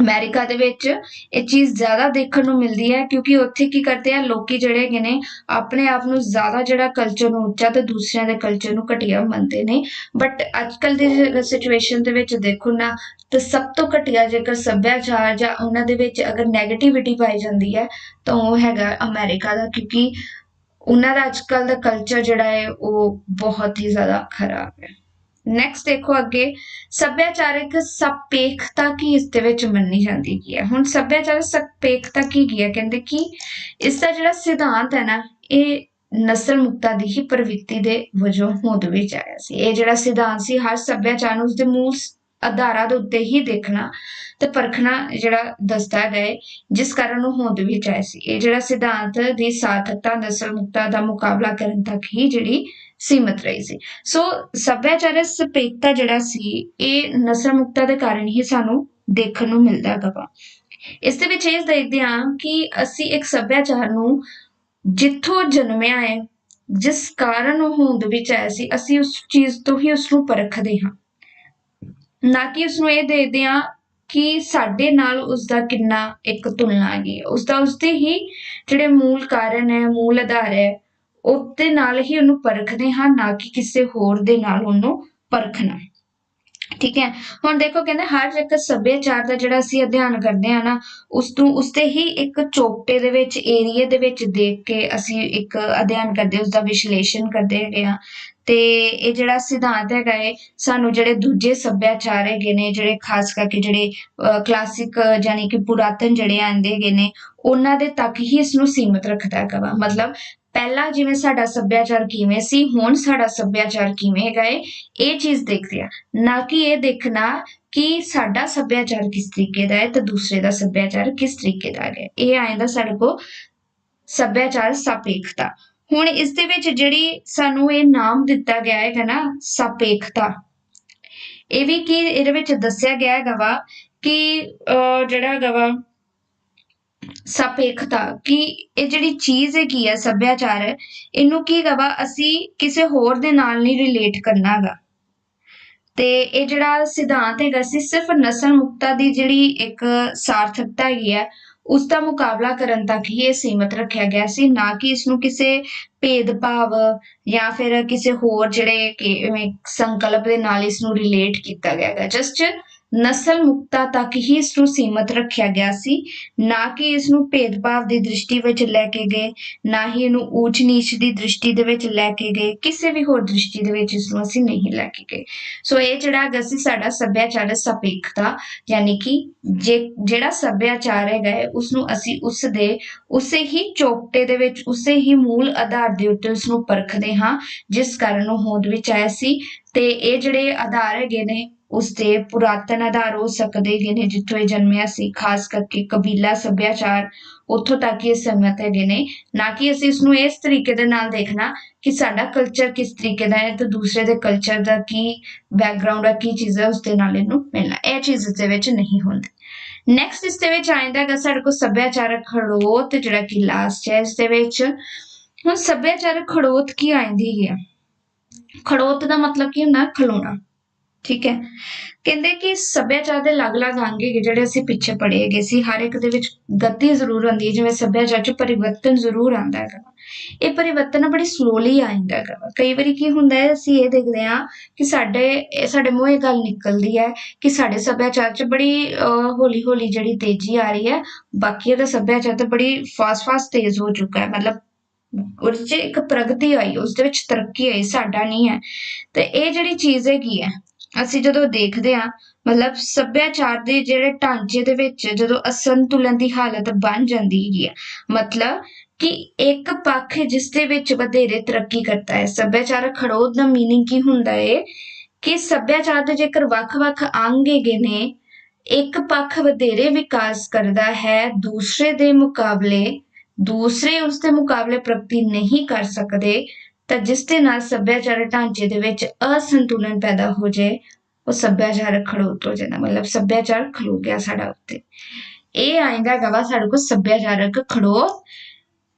A: ਅਮਰੀਕਾ ਦੇ ਵਿੱਚ ਇਹ ਚੀਜ਼ ਜ਼ਿਆਦਾ ਦੇਖਣ ਨੂੰ ਮਿਲਦੀ ਹੈ ਕਿਉਂਕਿ ਉੱਥੇ ਕੀ ਕਰਦੇ ਆ, ਲੋਕੀ ਜਿਹੜੇ ਹੈਗੇ ਨੇ ਆਪਣੇ ਆਪ ਨੂੰ ਜ਼ਿਆਦਾ ਜਿਹੜਾ ਕਲਚਰ ਨੂੰ ਉੱਚਾ ਤੇ ਦੂਸਰਿਆਂ ਦੇ ਕਲਚਰ ਨੂੰ ਘਟੀਆ ਮੰਨਦੇ ਨੇ। ਬਟ ਅੱਜਕੱਲ ਦੀ ਸਿਚੁਏਸ਼ਨ ਦੇ ਵਿੱਚ ਦੇਖੋ ਨਾ, ਤੇ ਸਭ ਤੋਂ ਘਟੀਆ ਜੇਕਰ ਸੱਭਿਆਚਾਰ ਜਾਂ ਉਹਨਾਂ ਦੇ ਵਿੱਚ ਅਗਰ 네ਗੇਟਿਵਿਟੀ ਪਾਈ ਜਾਂਦੀ ਹੈ, ਤਾਂ ਉਹ ਹੈਗਾ ਅਮਰੀਕਾ ਦਾ ਕਿਉਂਕਿ ਉਹਨਾਂ ਦਾ ਅੱਜਕੱਲ ਦਾ ਕਲਚਰ ਜਿਹੜਾ ਹੈ, ਉਹ ਬਹੁਤ ਹੀ ਜ਼ਿਆਦਾ ਖਰਾਬ ਹੈ। ਨੈਕਸਟ ਦੇਖੋ ਅੱਗੇ, ਸੱਭਿਆਚਾਰਕ ਸਾਪੇਖਤਾ ਕੀ ਇਸ ਦੇ ਵਿੱਚ ਮੰਨੀ ਜਾਂਦੀ ਹੈ? ਹੁਣ ਸੱਭਿਆਚਾਰਕ ਸਾਪੇਖਤਾ ਕੀ ਹੈ? ਕਹਿੰਦੇ ਕਿ ਇਸ ਦਾ ਜਿਹੜਾ ਸਿਧਾਂਤ ਹੈ ਨਾ, ਇਹ ਨਸਲ ਮੁਕਤਾ ਦੀ ਹੀ ਪ੍ਰਵਿਰਤੀ ਦੇ ਵਜੋਂ ਹੋਂਦ ਵਿੱਚ ਆਇਆ ਸੀ। ਇਹ ਜਿਹੜਾ ਸਿਧਾਂਤ ਸੀ, ਹਰ ਸੱਭਿਆਚਾਰ ਨੂੰ ਉਸਦੇ ਮੂਲ ਆਧਾਰਾਂ ਦੇ ਉੱਤੇ ਹੀ ਦੇਖਣਾ ਤੇ ਪਰਖਣਾ ਜਿਹੜਾ ਦੱਸਦਾ ਹੈ, ਜਿਸ ਕਾਰਨ ਉਹ ਹੋਂਦ ਵਿੱਚ ਆਇਆ ਸੀ। ਇਹ ਜਿਹੜਾ ਸਿਧਾਂਤ ਦੀ ਸਾਰਥਕਤਾ ਨਸਲ ਮੁਕਤਾ ਦਾ ਮੁਕਾਬਲਾ ਕਰਨ ਤੱਕ ਹੀ ਜਿਹੜੀ ਸੀਮਤ ਰਹੀ ਸੀ। ਸੋ ਸੱਭਿਆਚਾਰਕ ਸਪੇਕਤਾ ਜਿਹੜਾ ਸੀ, ਇਹ ਨਸਲ ਮੁਕਤਾ ਦੇ ਕਾਰਨ ਹੀ ਸਾਨੂੰ ਦੇਖਣ ਨੂੰ ਮਿਲਦਾ ਹੈਗਾ ਇਸ ਦੇ ਵਿੱਚ ਇਹ ਦੇਖਦੇ ਹਾਂ ਕਿ ਅਸੀਂ ਇੱਕ ਸੱਭਿਆਚਾਰ ਨੂੰ ਜਿੱਥੋਂ ਜਨਮਿਆ ਹੈ, ਜਿਸ ਕਾਰਨ ਉਹ ਹੋਂਦ ਵਿੱਚ ਆਇਆ ਸੀ, ਅਸੀਂ ਉਸ ਚੀਜ਼ ਤੋਂ ਹੀ ਉਸ ਨੂੰ ਪਰਖਦੇ ਹਾਂ। ਨਾ ਕਿ ਉਸ ਨੂੰ ਇਹ ਦੇਖਦੇ ਹਾਂ ਕਿ ਸਾਡੇ ਨਾਲ ਉਸ ਦਾ ਕਿੰਨਾ ਇੱਕ ਤੁਲਨਾ ਹੈਗੀ ਉਸ ਦਾ ਉਸ ਦੇ ਹੀ ਜਿਹੜੇ ਮੂਲ ਕਾਰਨ ਹੈ, ਮੂਲ ਆਧਾਰ ਹੈ ਉਹਦੇ ਨਾਲ ਹੀ ਉਹਨੂੰ ਪਰਖਦੇ ਹਾਂ, ਨਾ ਕਿ ਕਿਸੇ ਹੋਰ ਦੇ ਨਾਲ ਉਹਨੂੰ ਪਰਖਣਾ। ਠੀਕ ਹੈ? ਹੁਣ ਦੇਖੋ ਕਹਿੰਦੇ ਹਰ ਇੱਕ ਸੱਭਿਆਚਾਰ ਦਾ ਜਿਹੜਾ ਅਸੀਂ ਅਧਿਐਨ ਕਰਦੇ ਆ ਨਾ, ਉਸ ਤੋਂ, ਉਸ ਤੇ ਹੀ ਇੱਕ ਚੋਪੇ ਦੇ ਵਿੱਚ ਏਰੀਆ ਦੇ ਵਿੱਚ ਦੇਖ ਕੇ ਅਸੀਂ ਇੱਕ ਅਧਿਐਨ ਕਰਦੇ ਉਸ ਦਾ ਵਿਸ਼ਲੇਸ਼ਣ ਕਰਦੇ ਹੈਗੇ ਆ ਤੇ ਇਹ ਜਿਹੜਾ ਸਿਧਾਂਤ ਹੈਗਾ ਹੈ ਸਾਨੂੰ ਜਿਹੜੇ ਦੂਜੇ ਸੱਭਿਆਚਾਰ ਹੈਗੇ ਨੇ, ਜਿਹੜੇ ਖਾਸ ਕਰਕੇ ਜਿਹੜੇ ਕਲਾਸਿਕ ਯਾਨੀ ਕਿ ਪੁਰਾਤਨ ਜਿਹੜੇ ਆਂਦੇ ਹੈਗੇ ਨੇ, ਉਹਨਾਂ ਦੇ ਤੱਕ ਹੀ ਇਸ ਨੂੰ ਸੀਮਤ ਰੱਖਦਾ ਹੈਗਾ ਮਤਲਬ ਪਹਿਲਾਂ ਜਿਵੇਂ ਸਾਡਾ ਸੱਭਿਆਚਾਰ ਕਿਵੇਂ ਸੀ, ਹੁਣ ਸਾਡਾ ਸੱਭਿਆਚਾਰ ਕਿਵੇਂ ਹੈਗਾ ਏ, ਇਹ ਚੀਜ਼ ਦੇਖਦੇ ਆ। ਨਾ ਕਿ ਇਹ ਦੇਖਣਾ ਕਿ ਸਾਡਾ ਸੱਭਿਆਚਾਰ ਕਿਸ ਤਰੀਕੇ ਦਾ ਹੈ ਤੇ ਦੂਸਰੇ ਦਾ ਸੱਭਿਆਚਾਰ ਕਿਸ ਤਰੀਕੇ ਦਾ ਹੈ ਇਹ ਆਇੰਦਾ ਸਾਡੇ ਕੋ ਸੱਭਿਆਚਾਰ ਸਾਪੇਖਤਾ। ਹੁਣ ਇਸ ਦੇ ਵਿੱਚ ਜਿਹੜੀ ਸਾਨੂੰ ਇਹ ਨਾਮ ਦਿੱਤਾ ਗਿਆ ਹੈਗਾ ਨਾ, ਸਾਪੇਖਤਾ, ਇਹ ਵੀ ਕੀ ਇਹਦੇ ਵਿੱਚ ਦੱਸਿਆ ਗਿਆ ਹੈਗਾ ਵਾ ਕਿ ਜਿਹੜਾ ਹੈਗਾ ਵਾ ਸਾਪੇਖਤਾ, ਕਿ ਇਹ ਜਿਹੜੀ ਚੀਜ਼ ਹੈਗੀ ਆ, ਸੱਭਿਆਚਾਰ, ਇਹਨੂੰ ਕੀ ਕਹਵਾ? ਅਸੀਂ ਕਿਸੇ ਹੋਰ ਦੇ ਨਾਲ ਨਹੀਂ ਰਿਲੇਟ ਕਰਨਾਗਾ ਤੇ ਇਹ ਜਿਹੜਾ ਸਿਧਾਂਤ ਹੈਗਾ ਸੀ ਸਿਰਫ ਨਸਲ ਮੁਕਤਾ ਦੀ ਜਿਹੜੀ ਇੱਕ ਸਾਰਥਕਤਾ ਹੈਗੀ ਹੈ ਉਸ ਦਾ ਮੁਕਾਬਲਾ ਕਰਨ ਤੱਕ ਹੀ ਇਹ ਸੀਮਤ ਰੱਖਿਆ ਗਿਆ ਸੀ। ਨਾ ਕਿ ਇਸ ਨੂੰ ਕਿਸੇ ਭੇਦਭਾਵ ਜਾਂ ਫਿਰ ਕਿਸੇ ਹੋਰ ਜਿਹੜੇ ਸੰਕਲਪ ਦੇ ਨਾਲ ਇਸ ਨੂੰ ਰਿਲੇਟ ਕੀਤਾ ਗਿਆ ਹੈ ਜਸਟ ਨਸਲ ਮੁਕਤਾ ਤੱਕ ਹੀ ਇਸ ਨੂੰ ਸੀਮਤ ਰੱਖਿਆ ਗਿਆ ਸੀ। ਨਾ ਕਿ ਇਸ ਨੂੰ ਭੇਦਭਾਵ ਦੀ ਦ੍ਰਿਸ਼ਟੀ ਵਿੱਚ ਲੈ ਕੇ ਗਏ, ਨਾ ਹੀ ਇਹਨੂੰ ਊਚ ਨੀਚ ਦੀ ਦ੍ਰਿਸ਼ਟੀ ਦੇ ਵਿੱਚ ਲੈ ਕੇ ਗਏ, ਕਿਸੇ ਵੀ ਹੋਰ ਦ੍ਰਿਸ਼ਟੀ ਦੇ ਵਿੱਚ ਇਸ ਨੂੰ ਅਸੀਂ ਨਹੀਂ ਲੈ ਕੇ ਗਏ। ਸੋ ਇਹ ਜਿਹੜਾ ਹੈਗਾ ਸੀ ਸਾਡਾ ਸੱਭਿਆਚਾਰਕ ਸਾਪੇਖਤਾ, ਯਾਨੀ ਕਿ ਜਿਹੜਾ ਸੱਭਿਆਚਾਰ ਹੈਗਾ ਉਸ ਨੂੰ ਅਸੀਂ ਉਸ ਦੇ ਉਸੇ ਹੀ ਚੋਪਟੇ ਦੇ ਵਿੱਚ, ਉਸੇ ਹੀ ਮੂਲ ਆਧਾਰ ਦੇ ਉੱਤੇ ਉਸ ਨੂੰ ਪਰਖਦੇ ਹਾਂ, ਜਿਸ ਕਾਰਨ ਉਹ ਹੋਂਦ ਵਿੱਚ ਆਇਆ ਸੀ। ਤੇ ਇਹ ਜਿਹੜੇ ਆਧਾਰ ਹੈਗੇ ਨੇ ਉਸ ਦੇ ਪੁਰਾਤਨ ਆਧਾਰ ਹੋ ਸਕਦੇ ਨੇ, ਜਿੱਥੋਂ ਇਹ ਜਨਮਿਆ ਸੀ। ਖਾਸ ਕਰਕੇ ਕਬੀਲਾ ਸੱਭਿਆਚਾਰ ਉੱਥੋਂ ਤੱਕ ਇਹ ਸਮਤ ਹੈਗੇ ਨੇ। ਨਾ ਕਿ ਅਸੀਂ ਇਸ ਨੂੰ ਇਸ ਤਰੀਕੇ ਦੇ ਨਾਲ ਦੇਖਣਾ ਕਿ ਸਾਡਾ ਕਲਚਰ ਕਿਸ ਤਰੀਕੇ ਦਾ ਹੈ ਤੇ ਦੂਸਰੇ ਦੇ ਕਲਚਰ ਦਾ ਕੀ ਬੈਕਗ੍ਰਾਉਂਡ ਆ, ਕੀ ਚੀਜ਼ ਹੈ ਉਸ ਦੇ ਨਾਲ ਇਹਨੂੰ ਮਿਲਣਾ। ਇਹ ਚੀਜ਼ ਇਸ ਦੇ ਵਿੱਚ ਨਹੀਂ ਹੁੰਦੀ। ਨੈਕਸਟ ਇਸ ਦੇ ਵਿੱਚ ਆਇੰਦਾ ਹੈਗਾ ਸਾਡੇ ਕੋਲ ਸੱਭਿਆਚਾਰਕ ਖੜੋਤ, ਜਿਹੜਾ ਕਿ ਲਾਸਟ ਹੈ। ਇਸ ਦੇ ਵਿੱਚ ਹੁਣ ਸੱਭਿਆਚਾਰਕ ਖੜੋਤ ਕੀ ਆਇੰਦੀ ਹੈ ਖੜੋਤ ਦਾ ਮਤਲਬ ਕੀ ਹੁੰਦਾ? ਖਲੋਣਾ। ਠੀਕ ਹੈ। ਕਹਿੰਦੇ ਕਿ ਸੱਭਿਆਚਾਰ ਦੇ ਅਲੱਗ-ਅਲੱਗ ਅੰਗ ਹੈਗੇ ਜਿਹੜੇ ਅਸੀਂ ਪਿੱਛੇ ਪੜ੍ਹੇ ਹੈਗੇ ਸੀ, ਹਰ ਇੱਕ ਦੇ ਵਿੱਚ ਗਤੀ ਜ਼ਰੂਰ ਆਉਂਦੀ ਹੈ, ਜਿਵੇਂ ਸੱਭਿਆਚਾਰ 'ਚ ਪਰਿਵਰਤਨ ਜ਼ਰੂਰ ਆਉਂਦਾ ਹੈਗਾ ਇਹ ਪਰਿਵਰਤਨ ਬੜੀ ਸਲੋਲੀ ਆਉਂਦਾ ਹੈਗਾ ਵਾ। ਕਈ ਵਾਰੀ ਕੀ ਹੁੰਦਾ ਹੈ, ਅਸੀਂ ਇਹ ਦੇਖਦੇ ਹਾਂ ਕਿ ਸਾਡੇ ਸਾਡੇ ਮੂੰਹ ਇਹ ਗੱਲ ਨਿਕਲਦੀ ਹੈ ਕਿ ਸਾਡੇ ਸੱਭਿਆਚਾਰ 'ਚ ਬੜੀ ਹੌਲੀ ਹੌਲੀ ਜਿਹੜੀ ਤੇਜ਼ੀ ਆ ਰਹੀ ਹੈ, ਬਾਕੀ ਦਾ ਸੱਭਿਆਚਾਰ ਤਾਂ ਬੜੀ ਫਾਸਟ ਫਾਸਟ ਤੇਜ਼ ਹੋ ਚੁੱਕਾ ਹੈ। ਮਤਲਬ ਉਸ 'ਚ ਇੱਕ ਪ੍ਰਗਤੀ ਆਈ ਉਸ ਦੇ ਵਿੱਚ ਤਰੱਕੀ ਆਈ, ਸਾਡਾ ਨਹੀਂ ਹੈ। ਤੇ ਇਹ ਜਿਹੜੀ ਚੀਜ਼ ਹੈਗੀ ਹੈ ਅਸੀਂ ਜਦੋਂ ਦੇਖਦੇ ਹਾਂ, ਮਤਲਬ ਸੱਭਿਆਚਾਰ ਦੇ ਜਿਹੜੇ ਢਾਂਚੇ ਦੇ ਵਿੱਚ ਜਦੋਂ ਅਸੰਤੁਲਨ ਦੀ ਹਾਲਤ ਬਣ ਜਾਂਦੀ ਹੈਗੀ ਹੈ ਮਤਲਬ ਕਿ ਇੱਕ ਪੱਖ ਜਿਸ ਦੇ ਵਿੱਚ ਵਧੇਰੇ ਤਰੱਕੀ ਕਰਦਾ ਹੈ। ਸੱਭਿਆਚਾਰਕ ਖੜੋਤ ਦਾ ਮੀਨਿੰਗ ਕੀ ਹੁੰਦਾ ਹੈ ਕਿ ਸੱਭਿਆਚਾਰ ਦੇ ਜੇਕਰ ਵੱਖ-ਵੱਖ ਅੰਗ ਹੈਗੇ ਨੇ, ਇੱਕ ਪੱਖ ਵਧੇਰੇ ਵਿਕਾਸ ਕਰਦਾ ਹੈ, ਦੂਸਰੇ ਦੇ ਮੁਕਾਬਲੇ, ਦੂਸਰੇ ਉਸ ਦੇ ਮੁਕਾਬਲੇ ਪ੍ਰਗਤੀ ਨਹੀਂ ਕਰ ਸਕਦੇ ਤਾਂ ਜਿਸ ਦੇ ਨਾਲ ਸੱਭਿਆਚਾਰਕ ਢਾਂਚੇ ਦੇ ਵਿੱਚ ਅਸੰਤੁਲਨ ਪੈਦਾ ਹੋ ਜਾਏ, ਉਹ ਸੱਭਿਆਚਾਰਕ ਖੜੋਤ ਹੋ ਜਾਂਦਾ, ਮਤਲਬ ਸੱਭਿਆਚਾਰ ਖਲੋ ਗਿਆ ਸਾਡਾ ਉੱਤੇ। ਇਹ ਆਏਗਾ ਗਵਾ ਸਾਡੇ ਕੋਲ ਸੱਭਿਆਚਾਰਕ ਖੜੋਤ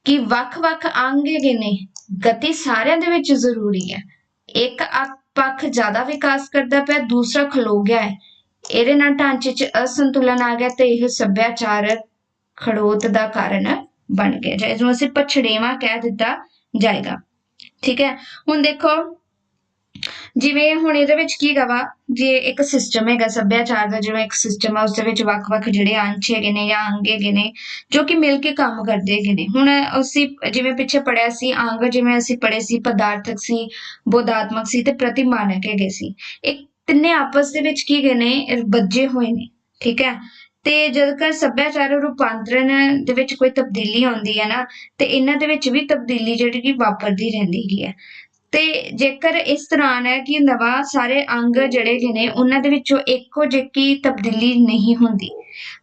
A: ਕਿ ਵੱਖ-ਵੱਖ ਅੰਗ ਹੈਗੇ ਨੇ, ਗਤੀ ਸਾਰਿਆਂ ਦੇ ਵਿੱਚ ਜ਼ਰੂਰੀ ਹੈ। ਇੱਕ ਅ- ਪੱਖ ਜ਼ਿਆਦਾ ਵਿਕਾਸ ਕਰਦਾ ਪਿਆ, ਦੂਸਰਾ ਖਲੋ ਗਿਆ ਹੈ। ਇਹਦੇ ਨਾਲ ਢਾਂਚੇ 'ਚ ਅਸੰਤੁਲਨ ਆ ਗਿਆ ਤੇ ਇਹ ਸੱਭਿਆਚਾਰਕ ਖੜੋਤ ਦਾ ਕਾਰਨ ਬਣ ਗਿਆ। ਜਾਂ ਇਹਨੂੰ ਅਸੀਂ ਪਛੜੇਵਾ ਕਹਿ ਦਿੱਤਾ ਜਾਏਗਾ। ਠੀਕ ਹੈ? ਹੁਣ ਦੇਖੋ, ਜਿਵੇਂ ਹੁਣ ਇਹਦੇ ਵਿੱਚ ਕੀ ਵਾ? ਜੇ ਇੱਕ ਸਿਸਟਮ ਹੈਗਾ, ਸੱਭਿਆਚਾਰ ਦਾ ਜਿਵੇਂ ਇੱਕ ਸਿਸਟਮ ਆ ਉਸ ਦੇ ਵਿੱਚ ਵੱਖ-ਵੱਖ ਜਿਹੜੇ ਅੰਸ਼ ਹੈਗੇ ਨੇ ਜਾਂ ਅੰਗ ਹੈਗੇ ਨੇ, ਜੋ ਕਿ ਮਿਲ ਕੇ ਕੰਮ ਕਰਦੇ ਹੈਗੇ ਨੇ। ਹੁਣ ਅਸੀਂ ਜਿਵੇਂ ਪਿੱਛੇ ਪੜਿਆ ਸੀ, ਅੰਗ ਜਿਵੇਂ ਅਸੀਂ ਪੜ੍ਹੇ ਸੀ, ਪਦਾਰਥਕ ਸੀ, ਬੋਧਾਤਮਕ ਸੀ ਤੇ ਪ੍ਰਤਿਮਾਨਕ ਹੈਗੇ ਸੀ। ਇਹ ਤਿੰਨੇ ਆਪਸ ਦੇ ਵਿੱਚ ਕੀ ਗਏ ਨੇ ਇਹ ਬੱਝੇ ਹੋਏ ਨੇ। ਠੀਕ ਹੈ? ਤੇ ਜਦਕਰ ਸੱਭਿਆਚਾਰ ਰੂਪਾਂਤਰਨ ਦੇ ਵਿੱਚ ਕੋਈ ਤਬਦੀਲੀ ਆਉਂਦੀ ਹੈ ਨਾ, ਤੇ ਇਹਨਾਂ ਦੇ ਵਿੱਚ ਵੀ ਤਬਦੀਲੀ ਜਿਹੜੀ ਕਿ ਵਾਪਰਦੀ ਰਹਿੰਦੀ ਹੈ ਤੇ ਜੇਕਰ ਇਸ ਤਰ੍ਹਾਂ ਹੈ ਕਿ ਨਵਾਂ ਸਾਰੇ ਅੰਗ ਜਿਹੜੇ ਹੈਗੇ ਨੇ, ਉਹਨਾਂ ਦੇ ਵਿੱਚੋਂ ਇੱਕੋ ਜਿਹੀ ਤਬਦੀਲੀ ਨਹੀਂ ਹੁੰਦੀ।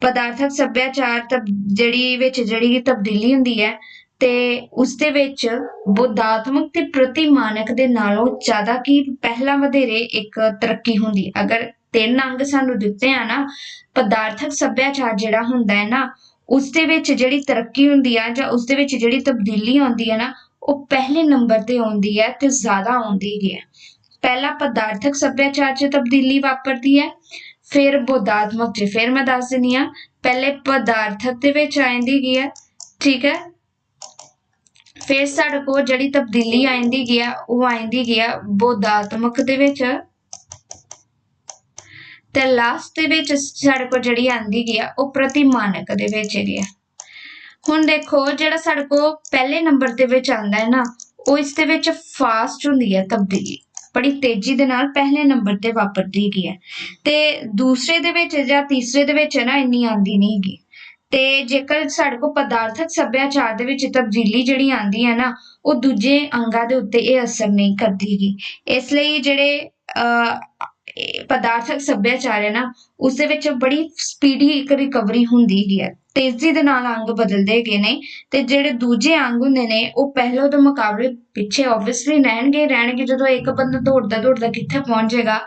A: ਪਦਾਰਥਕ ਸੱਭਿਆਚਾਰ ਤਬ, ਜਿਹੜੀ ਵਿੱਚ ਜਿਹੜੀ ਤਬਦੀਲੀ ਹੁੰਦੀ ਹੈ, ਤੇ ਉਸ ਦੇ ਵਿੱਚ ਬੁੱਧਾਤਮਕ ਤੇ ਪ੍ਰਤਿਮਾਨਕ ਦੇ ਨਾਲੋਂ ਜ਼ਿਆਦਾ ਕੀ ਪਹਿਲਾਂ ਵਧੇਰੇ ਇੱਕ ਤਰੱਕੀ ਹੁੰਦੀ ਅਗਰ ਤਿੰਨ ਅੰਗ ਸਾਨੂੰ ਦਿੱਤੇ ਆ ਨਾ, ਪਦਾਰਥਕ ਸੱਭਿਆਚਾਰ ਜਿਹੜਾ ਹੁੰਦਾ ਹੈ ਨਾ, ਉਸ ਦੇ ਵਿੱਚ ਜਿਹੜੀ ਤਰੱਕੀ ਹੁੰਦੀ ਆ ਜਾਂ ਉਸ ਦੇ ਵਿੱਚ ਜਿਹੜੀ ਤਬਦੀਲੀ ਆਉਂਦੀ ਹੈ ਨਾ, ਉਹ ਪਹਿਲੇ ਨੰਬਰ ਤੇ ਆਉਂਦੀ ਹੈ ਤੇ ਜ਼ਿਆਦਾ ਆਉਂਦੀ ਹੈ। ਪਹਿਲਾ ਪਦਾਰਥਕ ਸੱਭਿਆਚਾਰ 'ਚ ਤਬਦੀਲੀ ਵਾਪਰਦੀ ਹੈ, ਫਿਰ ਬੋਧਾਤਮਕ 'ਚ, ਫਿਰ ਮੈਂ ਦੱਸ ਦਿੰਦੀ ਆ ਪਹਿਲੇ ਪਦਾਰਥਕ ਦੇ ਵਿੱਚ ਆਉਂਦੀ ਗਈ ਹੈ, ਠੀਕ ਹੈ? ਫਿਰ ਸਾਡੇ ਕੋਲ ਜਿਹੜੀ ਤਬਦੀਲੀ ਆਉਂਦੀ ਗਈ ਆ ਉਹ ਆਉਂਦੀ ਗਈ ਆ ਬੋਧਾਤਮਕ ਦੇ ਵਿੱਚ। ਤੇ ਲਾਸਟ ਦੇ ਵਿੱਚ ਸਾਡੇ ਕੋਲ ਜਿਹੜੀ ਆਂਦੀ ਹੈਗੀ ਆ ਉਹ ਪ੍ਰਤੀਮਾਨਕ ਦੇ ਵਿੱਚ ਹੈਗੀ ਆ। ਹੁਣ ਦੇਖੋ ਜਿਹੜਾ ਸਾਡੇ ਕੋਲ ਪਹਿਲੇ ਨੰਬਰ ਦੇ ਵਿੱਚ ਆਂਦਾ ਹੈ ਨਾ ਉਹ ਇਸ ਦੇ ਵਿੱਚ ਫਾਸਟ ਹੁੰਦੀ ਹੈ ਤਬਦੀਲੀ। ਬੜੀ ਤੇਜ਼ੀ ਦੇ ਨਾਲ ਪਹਿਲੇ ਨੰਬਰ ਤੇ ਵਾਪਰਦੀ ਹੈਗੀ ਹੈ। ਤੇ ਦੂਸਰੇ ਦੇ ਵਿੱਚ ਜਾਂ ਤੀਸਰੇ ਦੇ ਵਿੱਚ ਨਾ ਇੰਨੀ ਆਂਦੀ ਨਹੀਂ ਹੈਗੀ। ਤੇ ਜੇਕਰ ਸਾਡੇ ਕੋਲ ਪਦਾਰਥਕ ਸੱਭਿਆਚਾਰ ਦੇ ਵਿੱਚ ਤਬਦੀਲੀ ਜਿਹੜੀ ਆਂਦੀ ਹੈ ਨਾ ਉਹ ਦੂਜੇ ਅੰਗਾਂ ਦੇ ਉੱਤੇ ਇਹ ਅਸਰ ਨਹੀਂ ਕਰਦੀ ਹੈਗੀ। ਇਸ ਲਈ ਜਿਹੜੇ ਅਹ, ਪਦਾਰਥਕ ਸੱਭਿਆਚਾਰ ਹੈ ਨਾ ਉਸ ਦੇ ਵਿੱਚ ਬੜੀ ਸਪੀਡੀ ਇੱਕ ਰਿਕਵਰੀ ਹੁੰਦੀ ਹੈਗੀ ਹੈ। ਤੇਜ਼ੀ ਦੇ ਨਾਲ ਅੰਗ ਬਦਲਦੇ ਹੈਗੇ ਨੇ ਤੇ ਜਿਹੜੇ ਦੂਜੇ ਅੰਗ ਹੁੰਦੇ ਨੇ, ਉਹ ਪਹਿਲੇ ਦੇ ਮੁਕਾਬਲੇ ਪਿੱਛੇ ਆਬਵੀਅਸਲੀ ਰਹਿਣਗੇ ਰਹਿਣਗੇ ਜਦੋਂ ਇੱਕ ਬੰਦਾ ਦੌੜਦਾ ਦੌੜਦਾ ਕਿੱਥੇ ਪਹੁੰਚ ਜਾਏਗਾ,